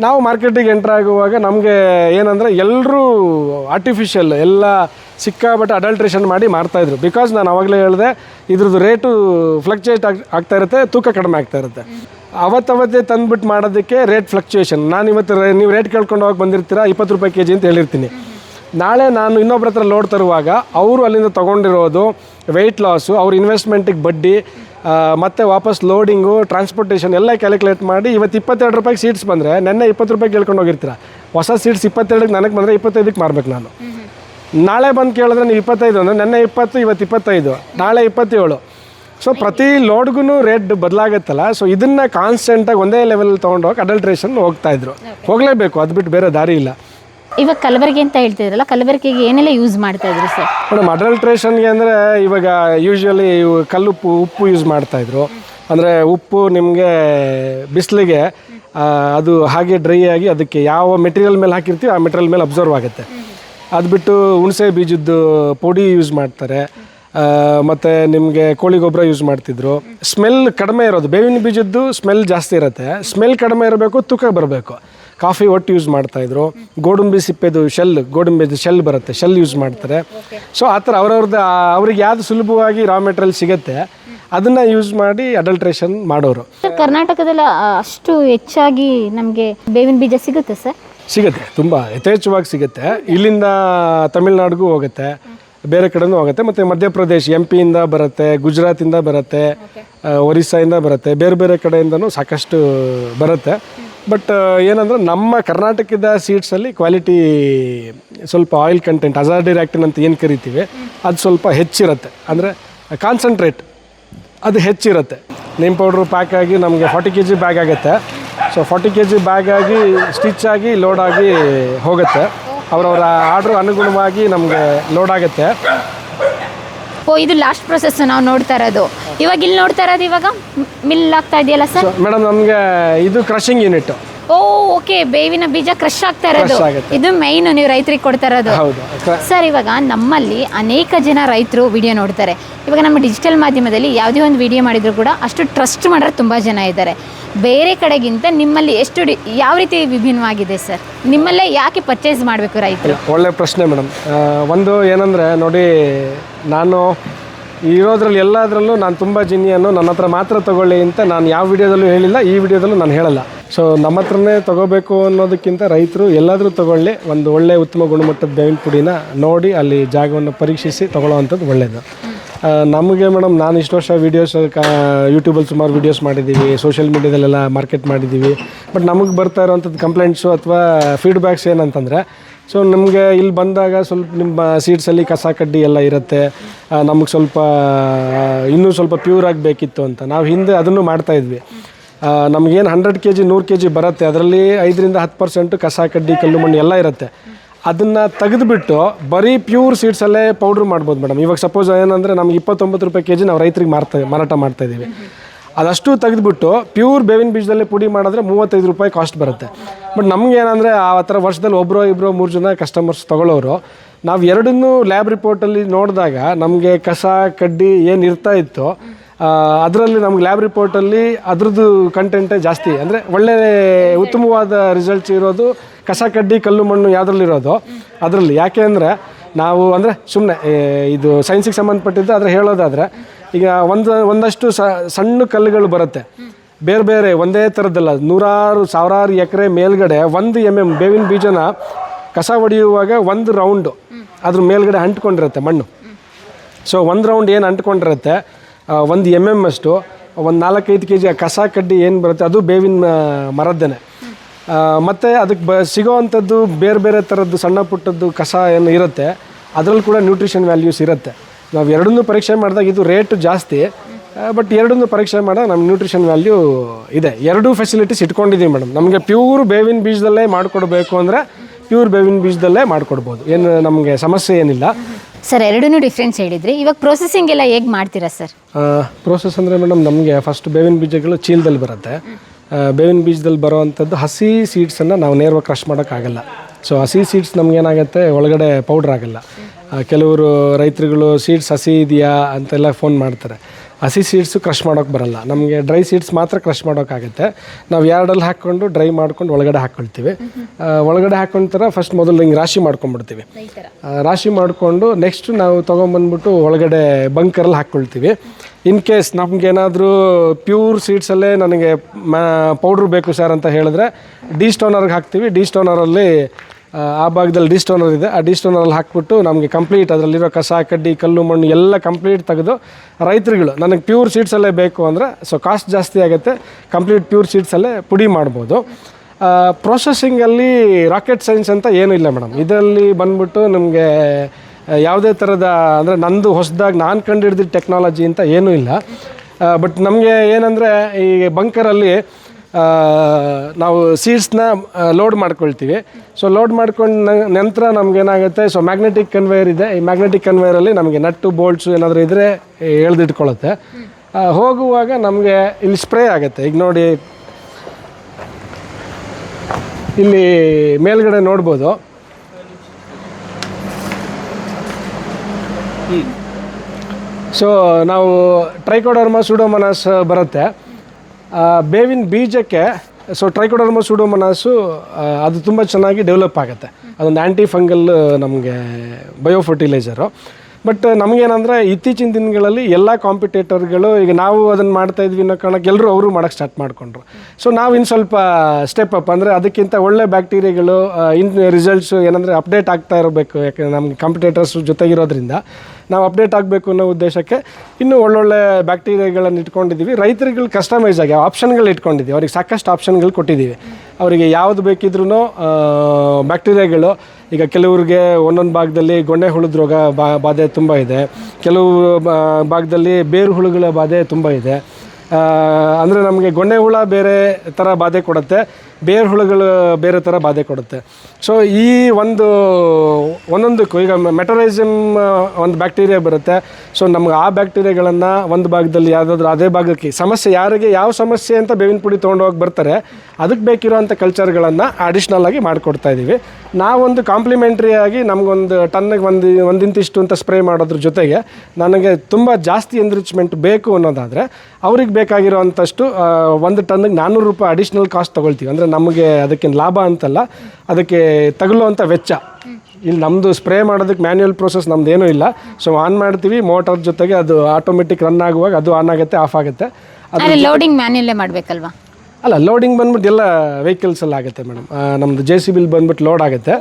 ನಾವು ಮಾರ್ಕೆಟಿಗೆ ಎಂಟ್ರ್ ಆಗುವಾಗ ನಮಗೆ ಏನಂದರೆ ಎಲ್ಲರೂ ಆರ್ಟಿಫಿಷಿಯಲ್ ಎಲ್ಲ ಸಿಕ್ಕಾಬಟ್ಟೆ ಅಡಲ್ಟ್ರೇಷನ್ ಮಾಡಿ ಮಾರ್ತಾಯಿದ್ರು ಬಿಕಾಸ್ ನಾನು ಅವಾಗಲೇ ಹೇಳಿದೆ, ಇದ್ರದ್ದು ರೇಟು ಫ್ಲಕ್ಚುಯೇಟ್ ಆಗಿ, ಆಗ್ತಾ ಇರುತ್ತೆ, ತೂಕ ಕಡಿಮೆ ಆಗ್ತಾ ಇರುತ್ತೆ. ಅವತ್ತವತ್ತೇ ತಂದುಬಿಟ್ಟು ಮಾಡೋದಕ್ಕೆ ರೇಟ್ ಫ್ಲಕ್ಚುಯೇಷನ್ ನಾನು ಇವತ್ತು ನೀವು ರೇಟ್ ಕೇಳ್ಕೊಂಡು ಹೋಗಿ ಬಂದಿರ್ತೀರಾ? ಇಪ್ಪತ್ತು ರೂಪಾಯಿ ಕೆ ಜಿ ಅಂತ ಹೇಳಿರ್ತೀನಿ. ನಾಳೆ ನಾನು ಇನ್ನೊಬ್ಬರ ಹತ್ರ ಲೋಡ್ ತರುವಾಗ, ಅವರು ಅಲ್ಲಿಂದ ತೊಗೊಂಡಿರೋದು ವೆಯ್ಟ್ ಲಾಸು ಅವ್ರ ಇನ್ವೆಸ್ಟ್ಮೆಂಟಿಗೆ ಬಡ್ಡಿ ಮತ್ತೆ ವಾಪಸ್ ಲೋಡಿಂಗು ಟ್ರಾನ್ಸ್ಪೋರ್ಟೇಷನ್ ಎಲ್ಲ ಕ್ಯಾಲ್ಕುಲೇಟ್ ಮಾಡಿ ಇವತ್ತು ಇಪ್ಪತ್ತೆರಡು ರೂಪಾಯಿಗೆ ಸೀಟ್ಸ್ ಬಂದರೆ ನೆನ್ನೆ ಇಪ್ಪತ್ತು ರೂಪಾಯಿ ಕೇಳ್ಕೊಂಡು ಹೋಗಿರ್ತೀರ? ಹೊಸ ಸೀಟ್ಸ್ ಇಪ್ಪತ್ತೆರಡಕ್ಕೆ ನನಗೆ ಬಂದರೆ ಇಪ್ಪತ್ತೈದಕ್ಕೆ ಮಾರ್ಬೇಕು ನಾನು. ನಾಳೆ ಬಂದು ಕೇಳಿದ್ರೆ ನೀವು ಇಪ್ಪತ್ತೈದು ಅಂದರೆ ನೆನ್ನೆ ಇಪ್ಪತ್ತು ಇವತ್ತು ಇಪ್ಪತ್ತೈದು ನಾಳೆ ಇಪ್ಪತ್ತೇಳು. ಸೊ ಪ್ರತಿ ಲೋಡ್ಗೂ ರೇಟ್ ಬದಲಾಗತ್ತಲ್ಲ ಸೊ ಇದನ್ನು ಕಾನ್ಸ್ಟೆಂಟಾಗಿ ಒಂದೇ ಲೆವೆಲ್ ತೊಗೊಂಡೋಗಿ ಅಡಲ್ಟ್ರೇಷನ್ ಹೋಗ್ತಾಯಿದ್ರು ಹೋಗಲೇಬೇಕು ಅದು ಬಿಟ್ಟು ಬೇರೆ ದಾರಿ ಇಲ್ಲ. ಇವಾಗ ಕಲಬೆರಕೆ ಅಂತ ಹೇಳ್ತಿದ್ರಲ್ಲ ಕಲಬೆರಕೆಗೆ ಏನೆಲ್ಲ ಯೂಸ್ ಮಾಡ್ತಾ ಇದ್ರು ಸರ್ ಮೇಡಮ್ ಅಡಲ್ಟ್ರೇಷನ್ಗೆ ಅಂದರೆ ಇವಾಗ ಯೂಶ್ವಲಿ ಕಲ್ಲುಪ್ಪು ಉಪ್ಪು ಯೂಸ್ ಮಾಡ್ತಾಯಿದ್ರು ಅಂದರೆ ಉಪ್ಪು ನಿಮಗೆ ಬಿಸಿಲಿಗೆ ಅದು ಹಾಗೆ ಡ್ರೈ ಆಗಿ ಅದಕ್ಕೆ ಯಾವ ಮೆಟೀರಿಯಲ್ ಮೇಲೆ ಹಾಕಿರ್ತೀವಿ ಆ ಮೆಟೀರಿಯಲ್ ಮೇಲೆ ಅಬ್ಸರ್ವ್ ಆಗುತ್ತೆ. ಅದು ಬಿಟ್ಟು ಹುಣಸೆ ಬೀಜದ್ದು ಪುಡಿ ಯೂಸ್ ಮಾಡ್ತಾರೆ. ಮತ್ತೆ ನಿಮಗೆ ಕೋಳಿ ಗೊಬ್ಬರ ಯೂಸ್ ಮಾಡ್ತಿದ್ರು. ಸ್ಮೆಲ್ ಕಡಿಮೆ ಇರೋದು, ಬೇವಿನ ಬೀಜದ್ದು ಸ್ಮೆಲ್ ಜಾಸ್ತಿ ಇರುತ್ತೆ. ಸ್ಮೆಲ್ ಕಡಿಮೆ ಇರಬೇಕು, ತೂಕ ಬರಬೇಕು. ಕಾಫಿ ಒಟ್ಟು ಯೂಸ್ ಮಾಡ್ತಾಯಿದ್ರು ಗೋಡಂಬಿ ಸಿಪ್ಪೆದು ಶೆಲ್ ಗೋಡಂಬಿದು ಶೆಲ್ ಬರುತ್ತೆ ಶೆಲ್ ಯೂಸ್ ಮಾಡ್ತಾರೆ. ಸೊ ಆ ಥರ ಅವ್ರವ್ರದ್ದು ಅವ್ರಿಗೆ ಯಾವ್ದು ಸುಲಭವಾಗಿ ರಾ ಮೆಟೀರಿಯಲ್ ಸಿಗುತ್ತೆ ಅದನ್ನ ಯೂಸ್ ಮಾಡಿ ಅಡಲ್ಟ್ರೇಷನ್ ಮಾಡೋರು. ಕರ್ನಾಟಕದಲ್ಲಿ ಅಷ್ಟು ಹೆಚ್ಚಾಗಿ ನಮಗೆ ಬೇವಿನ ಬೀಜ ಸಿಗುತ್ತೆ ಸರ್ ಸಿಗುತ್ತೆ ತುಂಬ ಯಥೇಚ್ಛವಾಗಿ ಸಿಗುತ್ತೆ. ಇಲ್ಲಿಂದ ತಮಿಳ್ನಾಡಿಗೂ ಹೋಗುತ್ತೆ ಬೇರೆ ಕಡೆನೂ ಹೋಗುತ್ತೆ ಮತ್ತು ಮಧ್ಯಪ್ರದೇಶ ಎಂ ಪಿಯಿಂದ ಬರುತ್ತೆ ಗುಜರಾತಿಂದ ಬರುತ್ತೆ ಒರಿಸ್ಸಾಯಿಂದ ಬರುತ್ತೆ ಬೇರೆ ಬೇರೆ ಕಡೆಯಿಂದನೂ ಸಾಕಷ್ಟು ಬರುತ್ತೆ. ಬಟ್ ಏನಂದ್ರೆ ನಮ್ಮ ಕರ್ನಾಟಕದ ಸೀಡ್ಸಲ್ಲಿ ಕ್ವಾಲಿಟಿ ಸ್ವಲ್ಪ ಆಯಿಲ್ ಕಂಟೆಂಟ್ ಅಜಾರ್ಡಿ ಆ್ಯಕ್ಟಿನ್ ಅಂತ ಏನು ಕರಿತೀವಿ, ಅದು ಸ್ವಲ್ಪ ಹೆಚ್ಚಿರುತ್ತೆ. ಅಂದರೆ ಕಾನ್ಸಂಟ್ರೇಟ್ ಅದು ಹೆಚ್ಚಿರುತ್ತೆ. ನೇಮ್ ಪೌಡ್ರು ಪ್ಯಾಕ್ ಆಗಿ ನಮಗೆ ಫಾರ್ಟಿ ಕೆ ಜಿ ಬ್ಯಾಗ್ ಆಗುತ್ತೆ. So forty K G bag ಆಗಿ ಸ್ಟಿಚ್ ಆಗಿ ಲೋಡ್ ಆಗಿ ಹೋಗುತ್ತೆ. ಅವರವರ ಆರ್ಡ್ರ್ ಅನುಗುಣವಾಗಿ ನಮಗೆ ಲೋಡ್ ಆಗುತ್ತೆ. ಓ ಇದು ಲಾಸ್ಟ್ ಪ್ರೊಸೆಸ್ ನಾವು ನೋಡ್ತಾ ಇರೋದು. ಇವಾಗ ಇಲ್ಲಿ ನೋಡ್ತಾ ಇರೋದು ಇವಾಗ ಮಿಲ್ ಆಗ್ತಾ ಇದೆಯಲ್ಲ ಸರ್ ಮೇಡಮ್ ನಮಗೆ ಇದು ಕ್ರಶಿಂಗ್ ಯೂನಿಟ್ ಓ ಓಕೆ ಬೇವಿನ ಬೀಜ ಕ್ರಶ್ ಆಗ್ತಾ ಇರೋದು. Crush ಆಗುತ್ತೆ. ಇದು ಮೈನ್ ನೀವು ರೈತರಿಗೆ ಕೊಡ್ತಾ ಇರೋದು. ಹೌದು. ಸರ್ ಇವಾಗ ನಮ್ಮಲ್ಲಿ ಅನೇಕ ಜನ ರೈತರು ವಿಡಿಯೋ ನೋಡ್ತಾರೆ. ಇವಾಗ ನಮ್ಮ ಡಿಜಿಟಲ್ ಮಾಧ್ಯಮದಲ್ಲಿ ಯಾವುದೇ ಒಂದು ವಿಡಿಯೋ ಮಾಡಿದ್ರು ಕೂಡ ಅಷ್ಟು ಟ್ರಸ್ಟ್ ಮಾಡೋರು ತುಂಬ ಜನ ಇದ್ದಾರೆ. ಬೇರೆ ಕಡೆಗಿಂತ ನಿಮ್ಮಲ್ಲಿ ಎಷ್ಟು ಯಾವ ರೀತಿ ವಿಭಿನ್ನವಾಗಿದೆ ಸರ್? ನಿಮ್ಮಲ್ಲೇ ಯಾಕೆ ಪರ್ಚೇಸ್ ಮಾಡಬೇಕು ರೈತರು? ಒಳ್ಳೆ ಪ್ರಶ್ನೆ ಮೇಡಮ್. ಒಂದು ಏನಂದರೆ ನೋಡಿ, ನಾನು ಇರೋದ್ರಲ್ಲಿ ಎಲ್ಲದರಲ್ಲೂ ನಾನು ತುಂಬ ಜಿನಿಯನ್ನು ನನ್ನ ಹತ್ರ ಮಾತ್ರ ತಗೊಳ್ಳಿ ಅಂತ ನಾನು ಯಾವ ವಿಡಿಯೋದಲ್ಲೂ ಹೇಳಿಲ್ಲ, ಈ ವಿಡಿಯೋದಲ್ಲೂ ನಾನು ಹೇಳಲ್ಲ. ಸೊ ನಮ್ಮ ಹತ್ರನೇ ತಗೋಬೇಕು ಅನ್ನೋದಕ್ಕಿಂತ ರೈತರು ಎಲ್ಲಾದರೂ ತಗೊಳ್ಳಿ, ಒಂದು ಒಳ್ಳೆ ಉತ್ತಮ ಗುಣಮಟ್ಟದ ಬೇವಿನ ಪುಡಿನ ನೋಡಿ, ಅಲ್ಲಿ ಜಾಗವನ್ನು ಪರೀಕ್ಷಿಸಿ ತೊಗೊಳ್ಳೋವಂಥದ್ದು ಒಳ್ಳೆಯದು ನಮಗೆ ಮೇಡಮ್, ನಾನು ಇಷ್ಟು ವರ್ಷ ವೀಡಿಯೋಸ್ ಕಾ ಯೂಟ್ಯೂಬಲ್ಲಿ ಸುಮಾರು ವೀಡಿಯೋಸ್ ಮಾಡಿದ್ದೀವಿ ಸೋಷಿಯಲ್ ಮೀಡ್ಯಾದಲ್ಲೆಲ್ಲ ಮಾರ್ಕೆಟ್ ಮಾಡಿದ್ದೀವಿ ಬಟ್ ನಮಗೆ ಬರ್ತಾ ಇರೋವಂಥದ್ದು ಕಂಪ್ಲೇಂಟ್ಸು ಅಥವಾ ಫೀಡ್ಬ್ಯಾಕ್ಸ್ ಏನಂತಂದರೆ ಸೊ ನಮಗೆ ಇಲ್ಲಿ ಬಂದಾಗ ಸ್ವಲ್ಪ ನಿಮ್ಮ ಸೀಟ್ಸಲ್ಲಿ ಕಸ ಕಡ್ಡಿ ಎಲ್ಲ ಇರುತ್ತೆ ನಮಗೆ ಸ್ವಲ್ಪ ಇನ್ನೂ ಸ್ವಲ್ಪ ಪ್ಯೂರ್ ಆಗಬೇಕಿತ್ತು ಅಂತ. ನಾವು ಹಿಂದೆ ಅದನ್ನು ಮಾಡ್ತಾಯಿದ್ವಿ ನಮಗೇನು ಹಂಡ್ರೆಡ್ ಕೆ ಜಿ ನೂರು ಕೆ ಜಿ ಬರುತ್ತೆ, ಅದರಲ್ಲಿ ಐದರಿಂದ ಹತ್ತು ಪರ್ಸೆಂಟು ಕಸ, ಕಡ್ಡಿ, ಕಲ್ಲು, ಮಣ್ಣು ಎಲ್ಲ ಇರುತ್ತೆ. ಅದನ್ನು ತೆಗೆದುಬಿಟ್ಟು ಬರೀ ಪ್ಯೂರ್ ಸೀಡ್ಸಲ್ಲೇ ಪೌಡ್ರ್ ಮಾಡ್ಬೋದು ಮೇಡಮ್ ಇವಾಗ ಸಪೋಸ್ ಏನಂದರೆ ನಮ್ಗೆ ಇಪ್ಪತ್ತೊಂಬತ್ತು ರೂಪಾಯಿ ಕೆ ಜಿ ನಾವು ರೈತರಿಗೆ ಮಾರ್ತಾ, ಮಾರಾಟ ಮಾಡ್ತಾ ಇದ್ದೀವಿ. ಅದಷ್ಟು ತೆಗೆದುಬಿಟ್ಟು ಪ್ಯೂರ್ ಬೇವಿನ ಬೀಜದಲ್ಲಿ ಪುಡಿ ಮಾಡಿದ್ರೆ ಮೂವತ್ತೈದು ರೂಪಾಯಿ ಕಾಸ್ಟ್ ಬರುತ್ತೆ. ಬಟ್ ನಮ್ಗೆ ಏನಂದರೆ ಆ ಥರ ವರ್ಷದಲ್ಲಿ ಒಬ್ಬರೋ ಇಬ್ಬರೋ ಮೂರು ಜನ ಕಸ್ಟಮರ್ಸ್ ತೊಗೊಳ್ಳೋರು, ನಾವು ಎರಡನ್ನೂ ಲ್ಯಾಬ್ ರಿಪೋರ್ಟಲ್ಲಿ ನೋಡಿದಾಗ ನಮಗೆ ಕಸ, ಕಡ್ಡಿ ಏನು ಇರ್ತಾ ಇತ್ತು ಅದರಲ್ಲಿ ನಮ್ಗೆ ಲ್ಯಾಬ್ ರಿಪೋರ್ಟಲ್ಲಿ ಅದ್ರದ್ದು ಕಂಟೆಂಟೇ ಜಾಸ್ತಿ. ಅಂದರೆ ಒಳ್ಳೆ ಉತ್ತಮವಾದ ರಿಸಲ್ಟ್ಸ್ ಇರೋದು ಕಸ ಕಡ್ಡಿ ಕಲ್ಲು ಮಣ್ಣು ಯಾವುದ್ರಲ್ಲಿರೋದು ಅದರಲ್ಲಿ. ಯಾಕೆ ಅಂದರೆ ನಾವು ಅಂದರೆ ಸುಮ್ಮನೆ ಇದು ಸೈನ್ಸಿಗೆ ಸಂಬಂಧಪಟ್ಟಿದ್ದು ಆದರೆ ಹೇಳೋದಾದರೆ ಈಗ ಒಂದು, ಒಂದಷ್ಟು ಸಣ್ಣ ಕಲ್ಲುಗಳು ಬರುತ್ತೆ. ಬೇರೆ ಬೇರೆ, ಒಂದೇ ಥರದ್ದಲ್ಲ ನೂರಾರು, ಸಾವಿರಾರು ಎಕರೆ ಮೇಲ್ಗಡೆ ಒಂದು ಎಂ ಎಂ ಬೇವಿನ ಬೀಜನ ಕಸ ಹೊಡೆಯುವಾಗ ಒಂದು ರೌಂಡು ಅದ್ರ ಮೇಲ್ಗಡೆ ಅಂಟ್ಕೊಂಡಿರುತ್ತೆ ಮಣ್ಣು. ಸೊ ಒಂದು ರೌಂಡ್ ಏನು ಅಂಟ್ಕೊಂಡಿರುತ್ತೆ? ಒಂದು ಎಂ ಎಂ ಅಷ್ಟು, ಒಂದು ನಾಲ್ಕೈದು ಕೆ ಜಿ ಕಸ ಕಡ್ಡಿ ಏನು ಬರುತ್ತೆ, ಅದು ಬೇವಿನ ಮರದ್ದೇನೆ. ಮತ್ತು ಅದಕ್ಕೆ ಬ ಸಿಗೋವಂಥದ್ದು ಬೇರೆ ಬೇರೆ ಥರದ್ದು ಸಣ್ಣ ಪುಟ್ಟದ್ದು ಕಸ ಏನು ಇರುತ್ತೆ, ಅದರಲ್ಲಿ ಕೂಡ ನ್ಯೂಟ್ರಿಷನ್ ವ್ಯಾಲ್ಯೂಸ್ ಇರುತ್ತೆ. ನಾವು ಎರಡನ್ನೂ ಪರೀಕ್ಷೆ ಮಾಡಿದಾಗ ಇದು ರೇಟು ಜಾಸ್ತಿ ಬಟ್ ಎರಡನ್ನೂ ಪರೀಕ್ಷೆ ಮಾಡಿದಾಗ ನಮ್ಮ ನ್ಯೂಟ್ರಿಷನ್ ವ್ಯಾಲ್ಯೂ ಇದೆ. ಎರಡೂ ಫೆಸಿಲಿಟೀಸ್ ಇಟ್ಕೊಂಡಿದ್ದೀವಿ ಮೇಡಮ್ ನಮಗೆ ಪ್ಯೂರ್ ಬೇವಿನ ಬೀಜದಲ್ಲೇ ಮಾಡಿಕೊಡ್ಬೇಕು ಅಂದರೆ ಪ್ಯೂರ್ ಬೇವಿನ ಬೀಜದಲ್ಲೇ ಮಾಡಿಕೊಡ್ಬೋದು. ಏನು ನಮಗೆ ಸಮಸ್ಯೆ ಏನಿಲ್ಲ. ಸರ್ ಎರಡೂ ಡಿಫ್ರೆನ್ಸ್ ಹೇಳಿದ್ರಿ. ಇವಾಗ ಪ್ರೊಸೆಸಿಂಗ್ ಎಲ್ಲ ಹೇಗೆ ಮಾಡ್ತೀರಾ ಸರ್? ಪ್ರೋಸೆಸ್ ಅಂದರೆ ಮೇಡಮ್ ನಮಗೆ ಫಸ್ಟ್ ಬೇವಿನ ಬೀಜಗಳು ಚೀಲದಲ್ಲಿ ಬರುತ್ತೆ. ಬೇವಿನ ಬೀಜದಲ್ಲಿ ಬರೋವಂಥದ್ದು ಹಸಿ ಸೀಡ್ಸನ್ನು ನಾವು ನೇರವಾಗಿ ಕ್ರಷ್ ಮಾಡೋಕ್ಕಾಗಲ್ಲ. ಸೊ ಹಸಿ ಸೀಡ್ಸ್ ನಮಗೇನಾಗುತ್ತೆ ಒಳಗಡೆ ಪೌಡ್ರ್ ಆಗಲ್ಲ. ಕೆಲವರು ರೈತರುಗಳು ಸೀಡ್ಸ್ ಹಸಿ ಇದೆಯಾ ಅಂತೆಲ್ಲ ಫೋನ್ ಮಾಡ್ತಾರೆ. ಹಸಿ ಸೀಡ್ಸು ಕ್ರಷ್ ಮಾಡೋಕೆ ಬರಲ್ಲ. ನಮಗೆ ಡ್ರೈ ಸೀಡ್ಸ್ ಮಾತ್ರ ಕ್ರಷ್ ಮಾಡೋಕ್ಕಾಗುತ್ತೆ. ನಾವು ಎರಡಲ್ಲಿ ಹಾಕ್ಕೊಂಡು ಡ್ರೈ ಮಾಡ್ಕೊಂಡು ಒಳಗಡೆ ಹಾಕ್ಕೊಳ್ತೀವಿ ಒಳಗಡೆ ಹಾಕೊಂತರ ಫಸ್ಟ್ ಮೊದಲು ಹಿಂಗೆ ರಾಶಿ ಮಾಡ್ಕೊಂಡ್ಬಿಡ್ತೀವಿ. ರಾಶಿ ಮಾಡಿಕೊಂಡು ನೆಕ್ಸ್ಟ್ ನಾವು ತೊಗೊಂಬಂದ್ಬಿಟ್ಟು ಒಳಗಡೆ ಬಂಕರಲ್ಲಿ ಹಾಕ್ಕೊಳ್ತೀವಿ ಇನ್ ಕೇಸ್ ನಮಗೇನಾದರೂ ಪ್ಯೂರ್ ಸೀಡ್ಸಲ್ಲೇ ನನಗೆ ಪೌಡ್ರ್ ಬೇಕು ಸರ್ ಅಂತ ಹೇಳಿದ್ರೆ ಡಿ ಸ್ಟೋನರ್ಗೆ ಹಾಕ್ತೀವಿ. ಡಿ ಸ್ಟೋನರಲ್ಲಿ ಆ, ಭಾಗದಲ್ಲಿ ಡಿಸ್ಟೋನರ್ ಇದೆ. ಆ ಡಿ ಸ್ಟೋನರಲ್ಲಿ ಹಾಕ್ಬಿಟ್ಟು ನಮಗೆ ಕಂಪ್ಲೀಟ್ ಅದರಲ್ಲಿರೋ ಕಸ ಕಡ್ಡಿ ಕಲ್ಲು ಮಣ್ಣು ಎಲ್ಲ ಕಂಪ್ಲೀಟ್ ತೆಗೆದು ರೈತರುಗಳು ನನಗೆ ಪ್ಯೂರ್ ಸೀಡ್ಸಲ್ಲೇ ಬೇಕು ಅಂದರೆ ಸೊ ಕಾಸ್ಟ್ ಜಾಸ್ತಿ ಆಗುತ್ತೆ ಕಂಪ್ಲೀಟ್ ಪ್ಯೂರ್ ಸೀಡ್ಸಲ್ಲೇ ಪುಡಿ ಮಾಡ್ಬೋದು. ಪ್ರೊಸೆಸಿಂಗಲ್ಲಿ ರಾಕೆಟ್ ಸೈನ್ಸ್ ಅಂತ ಏನೂ ಇಲ್ಲ ಮೇಡಮ್ ಇದರಲ್ಲಿ ಬಂದ್ಬಿಟ್ಟು ನಮಗೆ ಯಾವುದೇ ಥರದ ಅಂದರೆ ನಂದು ಹೊಸದಾಗಿ ನಾನು ಕಂಡುಹಿಡಿದ ಟೆಕ್ನಾಲಜಿ ಅಂತ ಏನೂ ಇಲ್ಲ. ಬಟ್ ನಮಗೆ ಏನಂದರೆ ಈ ಬಂಕರಲ್ಲಿ ನಾವು ಸೀಡ್ಸ್ನ ಲೋಡ್ ಮಾಡ್ಕೊಳ್ತೀವಿ. ಸೊ ಲೋಡ್ ಮಾಡ್ಕೊಂಡ ನಂತರ ನಮಗೇನಾಗುತ್ತೆ ಸೊ ಮ್ಯಾಗ್ನೆಟಿಕ್ ಕನ್ವೇಯರ್ ಇದೆ. ಈ ಮ್ಯಾಗ್ನೆಟಿಕ್ ಕನ್ವೇಯರಲ್ಲಿ ನಮಗೆ ನಟ್ಟು ಬೋಲ್ಟ್ಸು ಏನಾದರೂ ಇದ್ದರೆ ಎಳೆದಿಟ್ಕೊಳ್ಳುತ್ತೆ ಹೋಗುವಾಗ ನಮಗೆ ಇಲ್ಲಿ ಸ್ಪ್ರೇ ಆಗುತ್ತೆ. ಈಗ ನೋಡಿ, ಇಲ್ಲಿ ಮೇಲ್ಗಡೆ ನೋಡ್ಬೋದು. ಸೊ ನಾವು ಟ್ರೈಕೋಡರ್ಮ ಸೂಡೋಮನಾಸ್ ಬರುತ್ತೆ. ಬೇವಿನ ಬೀಜಕ್ಕೆ ಸೊ ಟ್ರೈಕೋಡರ್ಮ ಸೂಡೋಮನಾಸು ಅದು ತುಂಬ ಚೆನ್ನಾಗಿ ಡೆವಲಪ್ ಆಗುತ್ತೆ. ಅದೊಂದು ಆ್ಯಂಟಿ ಫಂಗಲ್ ನಮಗೆ ಬಯೋ ಫರ್ಟಿಲೈಸರು ಬಟ್ ನಮಗೇನಂದರೆ ಇತ್ತೀಚಿನ ದಿನಗಳಲ್ಲಿ ಎಲ್ಲ ಕಾಂಪಿಟೇಟರ್ಗಳು ಈಗ ನಾವು ಅದನ್ನು ಮಾಡ್ತಾ ಇದ್ವಿ ಅನ್ನೋ ಕಾರಣಕ್ಕೆ ಎಲ್ಲರೂ ಅವರು ಮಾಡೋಕ್ಕೆ ಸ್ಟಾರ್ಟ್ ಮಾಡಿಕೊಂಡ್ರು. ಸೊ ನಾವು ಇನ್ನು ಸ್ವಲ್ಪ ಸ್ಟೆಪ್ ಅಪ್ ಅಂದರೆ ಅದಕ್ಕಿಂತ ಒಳ್ಳೆ ಬ್ಯಾಕ್ಟೀರಿಯಾಗಳು ಇನ್ ರಿಸಲ್ಟ್ಸು ಏನಂದರೆ ಅಪ್ಡೇಟ್ ಆಗ್ತಾ ಇರಬೇಕು. ಯಾಕಂದರೆ ನಮ್ಗೆ ಕಾಂಪಿಟೇಟರ್ಸ್ ಜೊತೆಗಿರೋದ್ರಿಂದ ನಾವು ಅಪ್ಡೇಟ್ ಆಗಬೇಕು ಅನ್ನೋ ಉದ್ದೇಶಕ್ಕೆ ಇನ್ನೂ ಒಳ್ಳೊಳ್ಳೆ ಬ್ಯಾಕ್ಟೀರಿಯಾಗಳನ್ನು ಇಟ್ಕೊಂಡಿದ್ದೀವಿ ರೈತರುಗಳು ಕಸ್ಟಮೈಸ್ ಆಗಿ ಆಪ್ಷನ್ಗಳು ಇಟ್ಕೊಂಡಿದ್ದೀವಿ ಅವ್ರಿಗೆ ಸಾಕಷ್ಟು ಆಪ್ಷನ್ಗಳು ಕೊಟ್ಟಿದ್ದೀವಿ ಅವರಿಗೆ ಯಾವುದು ಬೇಕಿದ್ರೂ ಬ್ಯಾಕ್ಟೀರಿಯಾಗಳು ಈಗ ಕೆಲವ್ರಿಗೆ ಒಂದೊಂದು ಭಾಗದಲ್ಲಿ ಗೊಂಡೆ ಹುಳದ ರೋಗ ಬಾಧೆ ತುಂಬ ಇದೆ. ಕೆಲವು ಭಾಗದಲ್ಲಿ ಬೇರು ಹುಳುಗಳ ಬಾಧೆ ತುಂಬ ಇದೆ. ಅಂದರೆ ನಮಗೆ ಗೊಂಡೆ ಹುಳ ಬೇರೆ ಥರ ಬಾಧೆ ಕೊಡುತ್ತೆ. ಬೇರು ಹುಳುಗಳು ಬೇರೆ ಥರ ಬಾಧೆ ಕೊಡುತ್ತೆ. ಸೊ ಈ ಒಂದು, ಒಂದೊಂದಕ್ಕೂ, ಈಗ ಮೆಟರೈಸಮ್ ಒಂದು ಬ್ಯಾಕ್ಟೀರಿಯಾ ಬರುತ್ತೆ. ಸೊ ನಮ್ಗೆ ಆ ಬ್ಯಾಕ್ಟೀರಿಯಾಗಳನ್ನು ಒಂದು ಭಾಗದಲ್ಲಿ ಯಾವುದಾದ್ರೂ ಅದೇ ಭಾಗಕ್ಕೆ, ಸಮಸ್ಯೆ ಯಾರಿಗೆ ಯಾವ ಸಮಸ್ಯೆ ಅಂತ ಬೇವಿನ ಪುಡಿ ತೊಗೊಂಡೋಗಿ ಬರ್ತಾರೆ, ಅದಕ್ಕೆ ಬೇಕಿರೋವಂಥ ಕಲ್ಚರ್ಗಳನ್ನು ಅಡಿಷ್ನಲ್ ಆಗಿ ಮಾಡಿಕೊಡ್ತಾ ಇದ್ದೀವಿ ನಾವೊಂದು ಕಾಂಪ್ಲಿಮೆಂಟ್ರಿಯಾಗಿ ನಮಗೊಂದು ಟನ್ನಿಗೆ ಒಂದು, ಒಂದಿಂತಿಷ್ಟು ಅಂತ ಸ್ಪ್ರೇ ಮಾಡೋದ್ರ ಜೊತೆಗೆ ನನಗೆ ತುಂಬ ಜಾಸ್ತಿ ಎನ್ರಿಚ್ಮೆಂಟ್ ಬೇಕು ಅನ್ನೋದಾದರೆ, ಅವ್ರಿಗೆ ಬೇಕಾಗಿರೋ ಅಂತಷ್ಟು ಒಂದು ಟನ್ನಿಗೆ ನಾನ್ನೂರು ರೂಪಾಯಿ ಅಡಿಷ್ನಲ್ ಕಾಸ್ಟ್ ತೊಗೊಳ್ತೀವಿ. ಅಂದರೆ ನಮಗೆ ಅದಕ್ಕೆ ಲಾಭ ಅಂತಲ್ಲ ಅದಕ್ಕೆ ತಗಲುವಂಥ ವೆಚ್ಚ. ಇಲ್ಲಿ ನಮ್ಮದು ಸ್ಪ್ರೇ ಮಾಡೋದಕ್ಕೆ ಮ್ಯಾನ್ಯುಯಲ್ ಪ್ರೋಸೆಸ್ ನಮ್ದು ಏನೂ ಇಲ್ಲ. ಸೊ ಆನ್ ಮಾಡ್ತೀವಿ ಮೋಟರ್ ಜೊತೆಗೆ ಅದು ಆಟೋಮೆಟಿಕ್ ರನ್ ಆಗುವಾಗ ಅದು ಆನ್ ಆಗುತ್ತೆ ಆಫ್ ಆಗುತ್ತೆ. ಅದು ಲೋಡಿಂಗ್ ಮ್ಯಾನ್ಯಲ್ಲೇ ಮಾಡಬೇಕಲ್ವಾ? ಅಲ್ಲ ಲೋಡಿಂಗ್ ಬಂದ್ಬಿಟ್ಟು ಎಲ್ಲ ವೆಹಿಕಲ್ಸಲ್ಲಿ ಆಗುತ್ತೆ ಮೇಡಮ್ ನಮ್ಮದು ಜೆ ಸಿ ಬಿಲ್ ಬಂದ್ಬಿಟ್ಟು ಲೋಡ್ ಆಗುತ್ತೆ.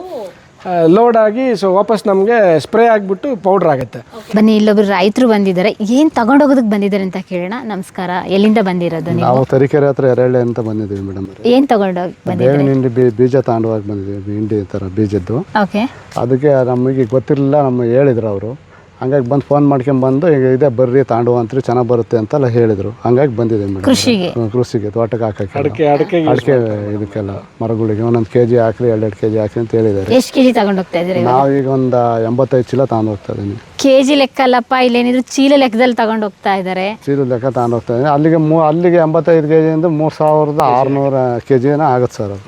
ಲೋಡ್ ಆಗಿ ಸೊ ವಾಪಸ್ ನಮಗೆ ಸ್ಪ್ರೇ ಆಗಿಬಿಟ್ಟು ಪೌಡ್ರ್ ಆಗುತ್ತೆ. ಬನ್ನಿ ಇಲ್ಲೊಬ್ರು ರೈತರು ಬಂದಿದ್ದಾರೆ. ಏನು ತಗೊಂಡೋಗೋದಕ್ಕೆ ಬಂದಿದ್ದಾರೆ ಅಂತ ಕೇಳೋಣ. ನಮಸ್ಕಾರ. ಎಲ್ಲಿಂದ ಬಂದಿರೋದು ನೀವು? ನಾವು ತರೀಕೆರೆ ಹತ್ರ ಎರೆಳ್ಳೆ ಅಂತ ಬಂದಿದ್ದೀವಿ ಮೇಡಮ್. ಏನು ತಗೊಂಡೋಗಿ ಬಂದಿದ್ದೀರಿ? ಬೇವಿನ ಹಿಂಡಿ ಬೀ- ಬೀಜ ತಗೊಂಡೋಗಿ ಬಂದಿದ್ದೀವಿ ಹಿಂಡಿ ಥರ ಬೀಜದ್ದು. ಓಕೆ ಅದಕ್ಕೆ ನಮಗೆ ಗೊತ್ತಿರಲಿಲ್ಲ ನಮ್ಮ ಹೇಳಿದ್ರು ಅವರು. ಹಂಗಾಗಿ ಬಂದು ಫೋನ್ ಮಾಡ್ಕೊಂಡ್ ಬಂದು ಈಗ ಇದೆ ಬರ್ರಿ ತಾಂಡು ಅಂತ್ರಿ ಚೆನ್ನಾಗಿ ಬರುತ್ತೆ ಅಂತೆಲ್ಲ ಹೇಳಿದ್ರು. ಹಂಗಾಗಿ ಬಂದಿದೆ ಮೇಡಮ್. ಕೃಷಿಗೆ? ಕೃಷಿಗೆ ತೋಟಕ್ಕೆ ಹಾಕಕ್ಕೆ. ಅಡಿಕೆ ಅಡಿಕೆ ಅಡಿಕೆ ಇದಕ್ಕೆಲ್ಲ ಮರಗಳಿಗೆ. ಒಂದೊಂದು ಕೆಜಿ ಹಾಕ್ರಿ ಎರಡೆರಡು ಕೆ ಜಿ ಹಾಕ್ರಿ ಅಂತ ಹೇಳಿದ್ದಾರೆ. ಎಷ್ಟು ಕೆಜಿ ತಗೊಂಡೋಗ್ತಾ ಇದ್ದೀರಿ ನಾವೀಗ ಒಂದು ಎಂಬತ್ತೈದು ಚೀಲ ತಗೊಂಡು ಹೋಗ್ತಾ ಇದ್ದೀನಿ. ಕೆಜಿ ಲೆಕ್ಕ ಅಲ್ಲಪ್ಪ ಇಲ್ಲೇನಿದ್ರು ಚೀಲ ಲೆಕ್ಕದಲ್ಲಿ ತಗೊಂಡು ಹೋಗ್ತಾ ಇದ್ದಾರೆ. ಚೀಲ ಲೆಕ್ಕ ತಗೊಂಡು ಹೋಗ್ತಾ ಇದ್ದೀನಿ. ಅಲ್ಲಿಗೆ ಮೂ ಅಲ್ಲಿಗೆ ಎಂಬತ್ತೈದು ಕೆ ಜಿಯಿಂದ ಮೂರು ಸಾವಿರದ ಆರುನೂರ ಕೆ ಜಿನ ಆಗುತ್ತೆ ಸರ್ ಅದು.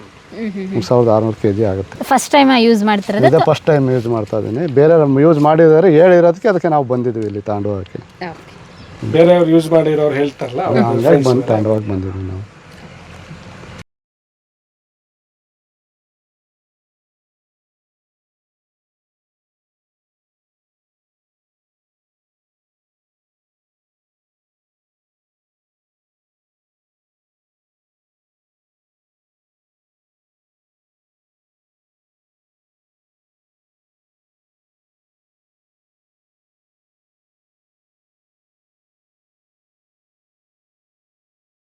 ಮೂರು ಸಾವಿರದ ಆರುನೂರು ಕೆ ಜಿ ಆಗುತ್ತೆ ಫಸ್ಟ್ ಟೈಮ್ ಯೂಸ್ ಮಾಡ್ತಿರೋದು ಇದೇ ಫಸ್ಟ್ ಟೈಮ್ ಯೂಸ್ ಮಾಡ್ತಾ ಇದ್ದೀನಿ ಬೇರೆ ಯೂಸ್ ಮಾಡಿದರೆ ಹೇಳಿರೋದಕ್ಕೆ ಅದಕ್ಕೆ ನಾವು ಬಂದಿದ್ವಿ ಇಲ್ಲಿ ಹೋಗಕ್ಕೆ ಬೇರೆಯವ್ರು ಯೂಸ್ ಮಾಡಿರೋರು ಹೇಳ್ತಾರಲ್ಲ ಹಂಗಾಗಿ ಬಂದು ಹೋಗಿ ಬಂದಿದ್ವಿ ನಾವು.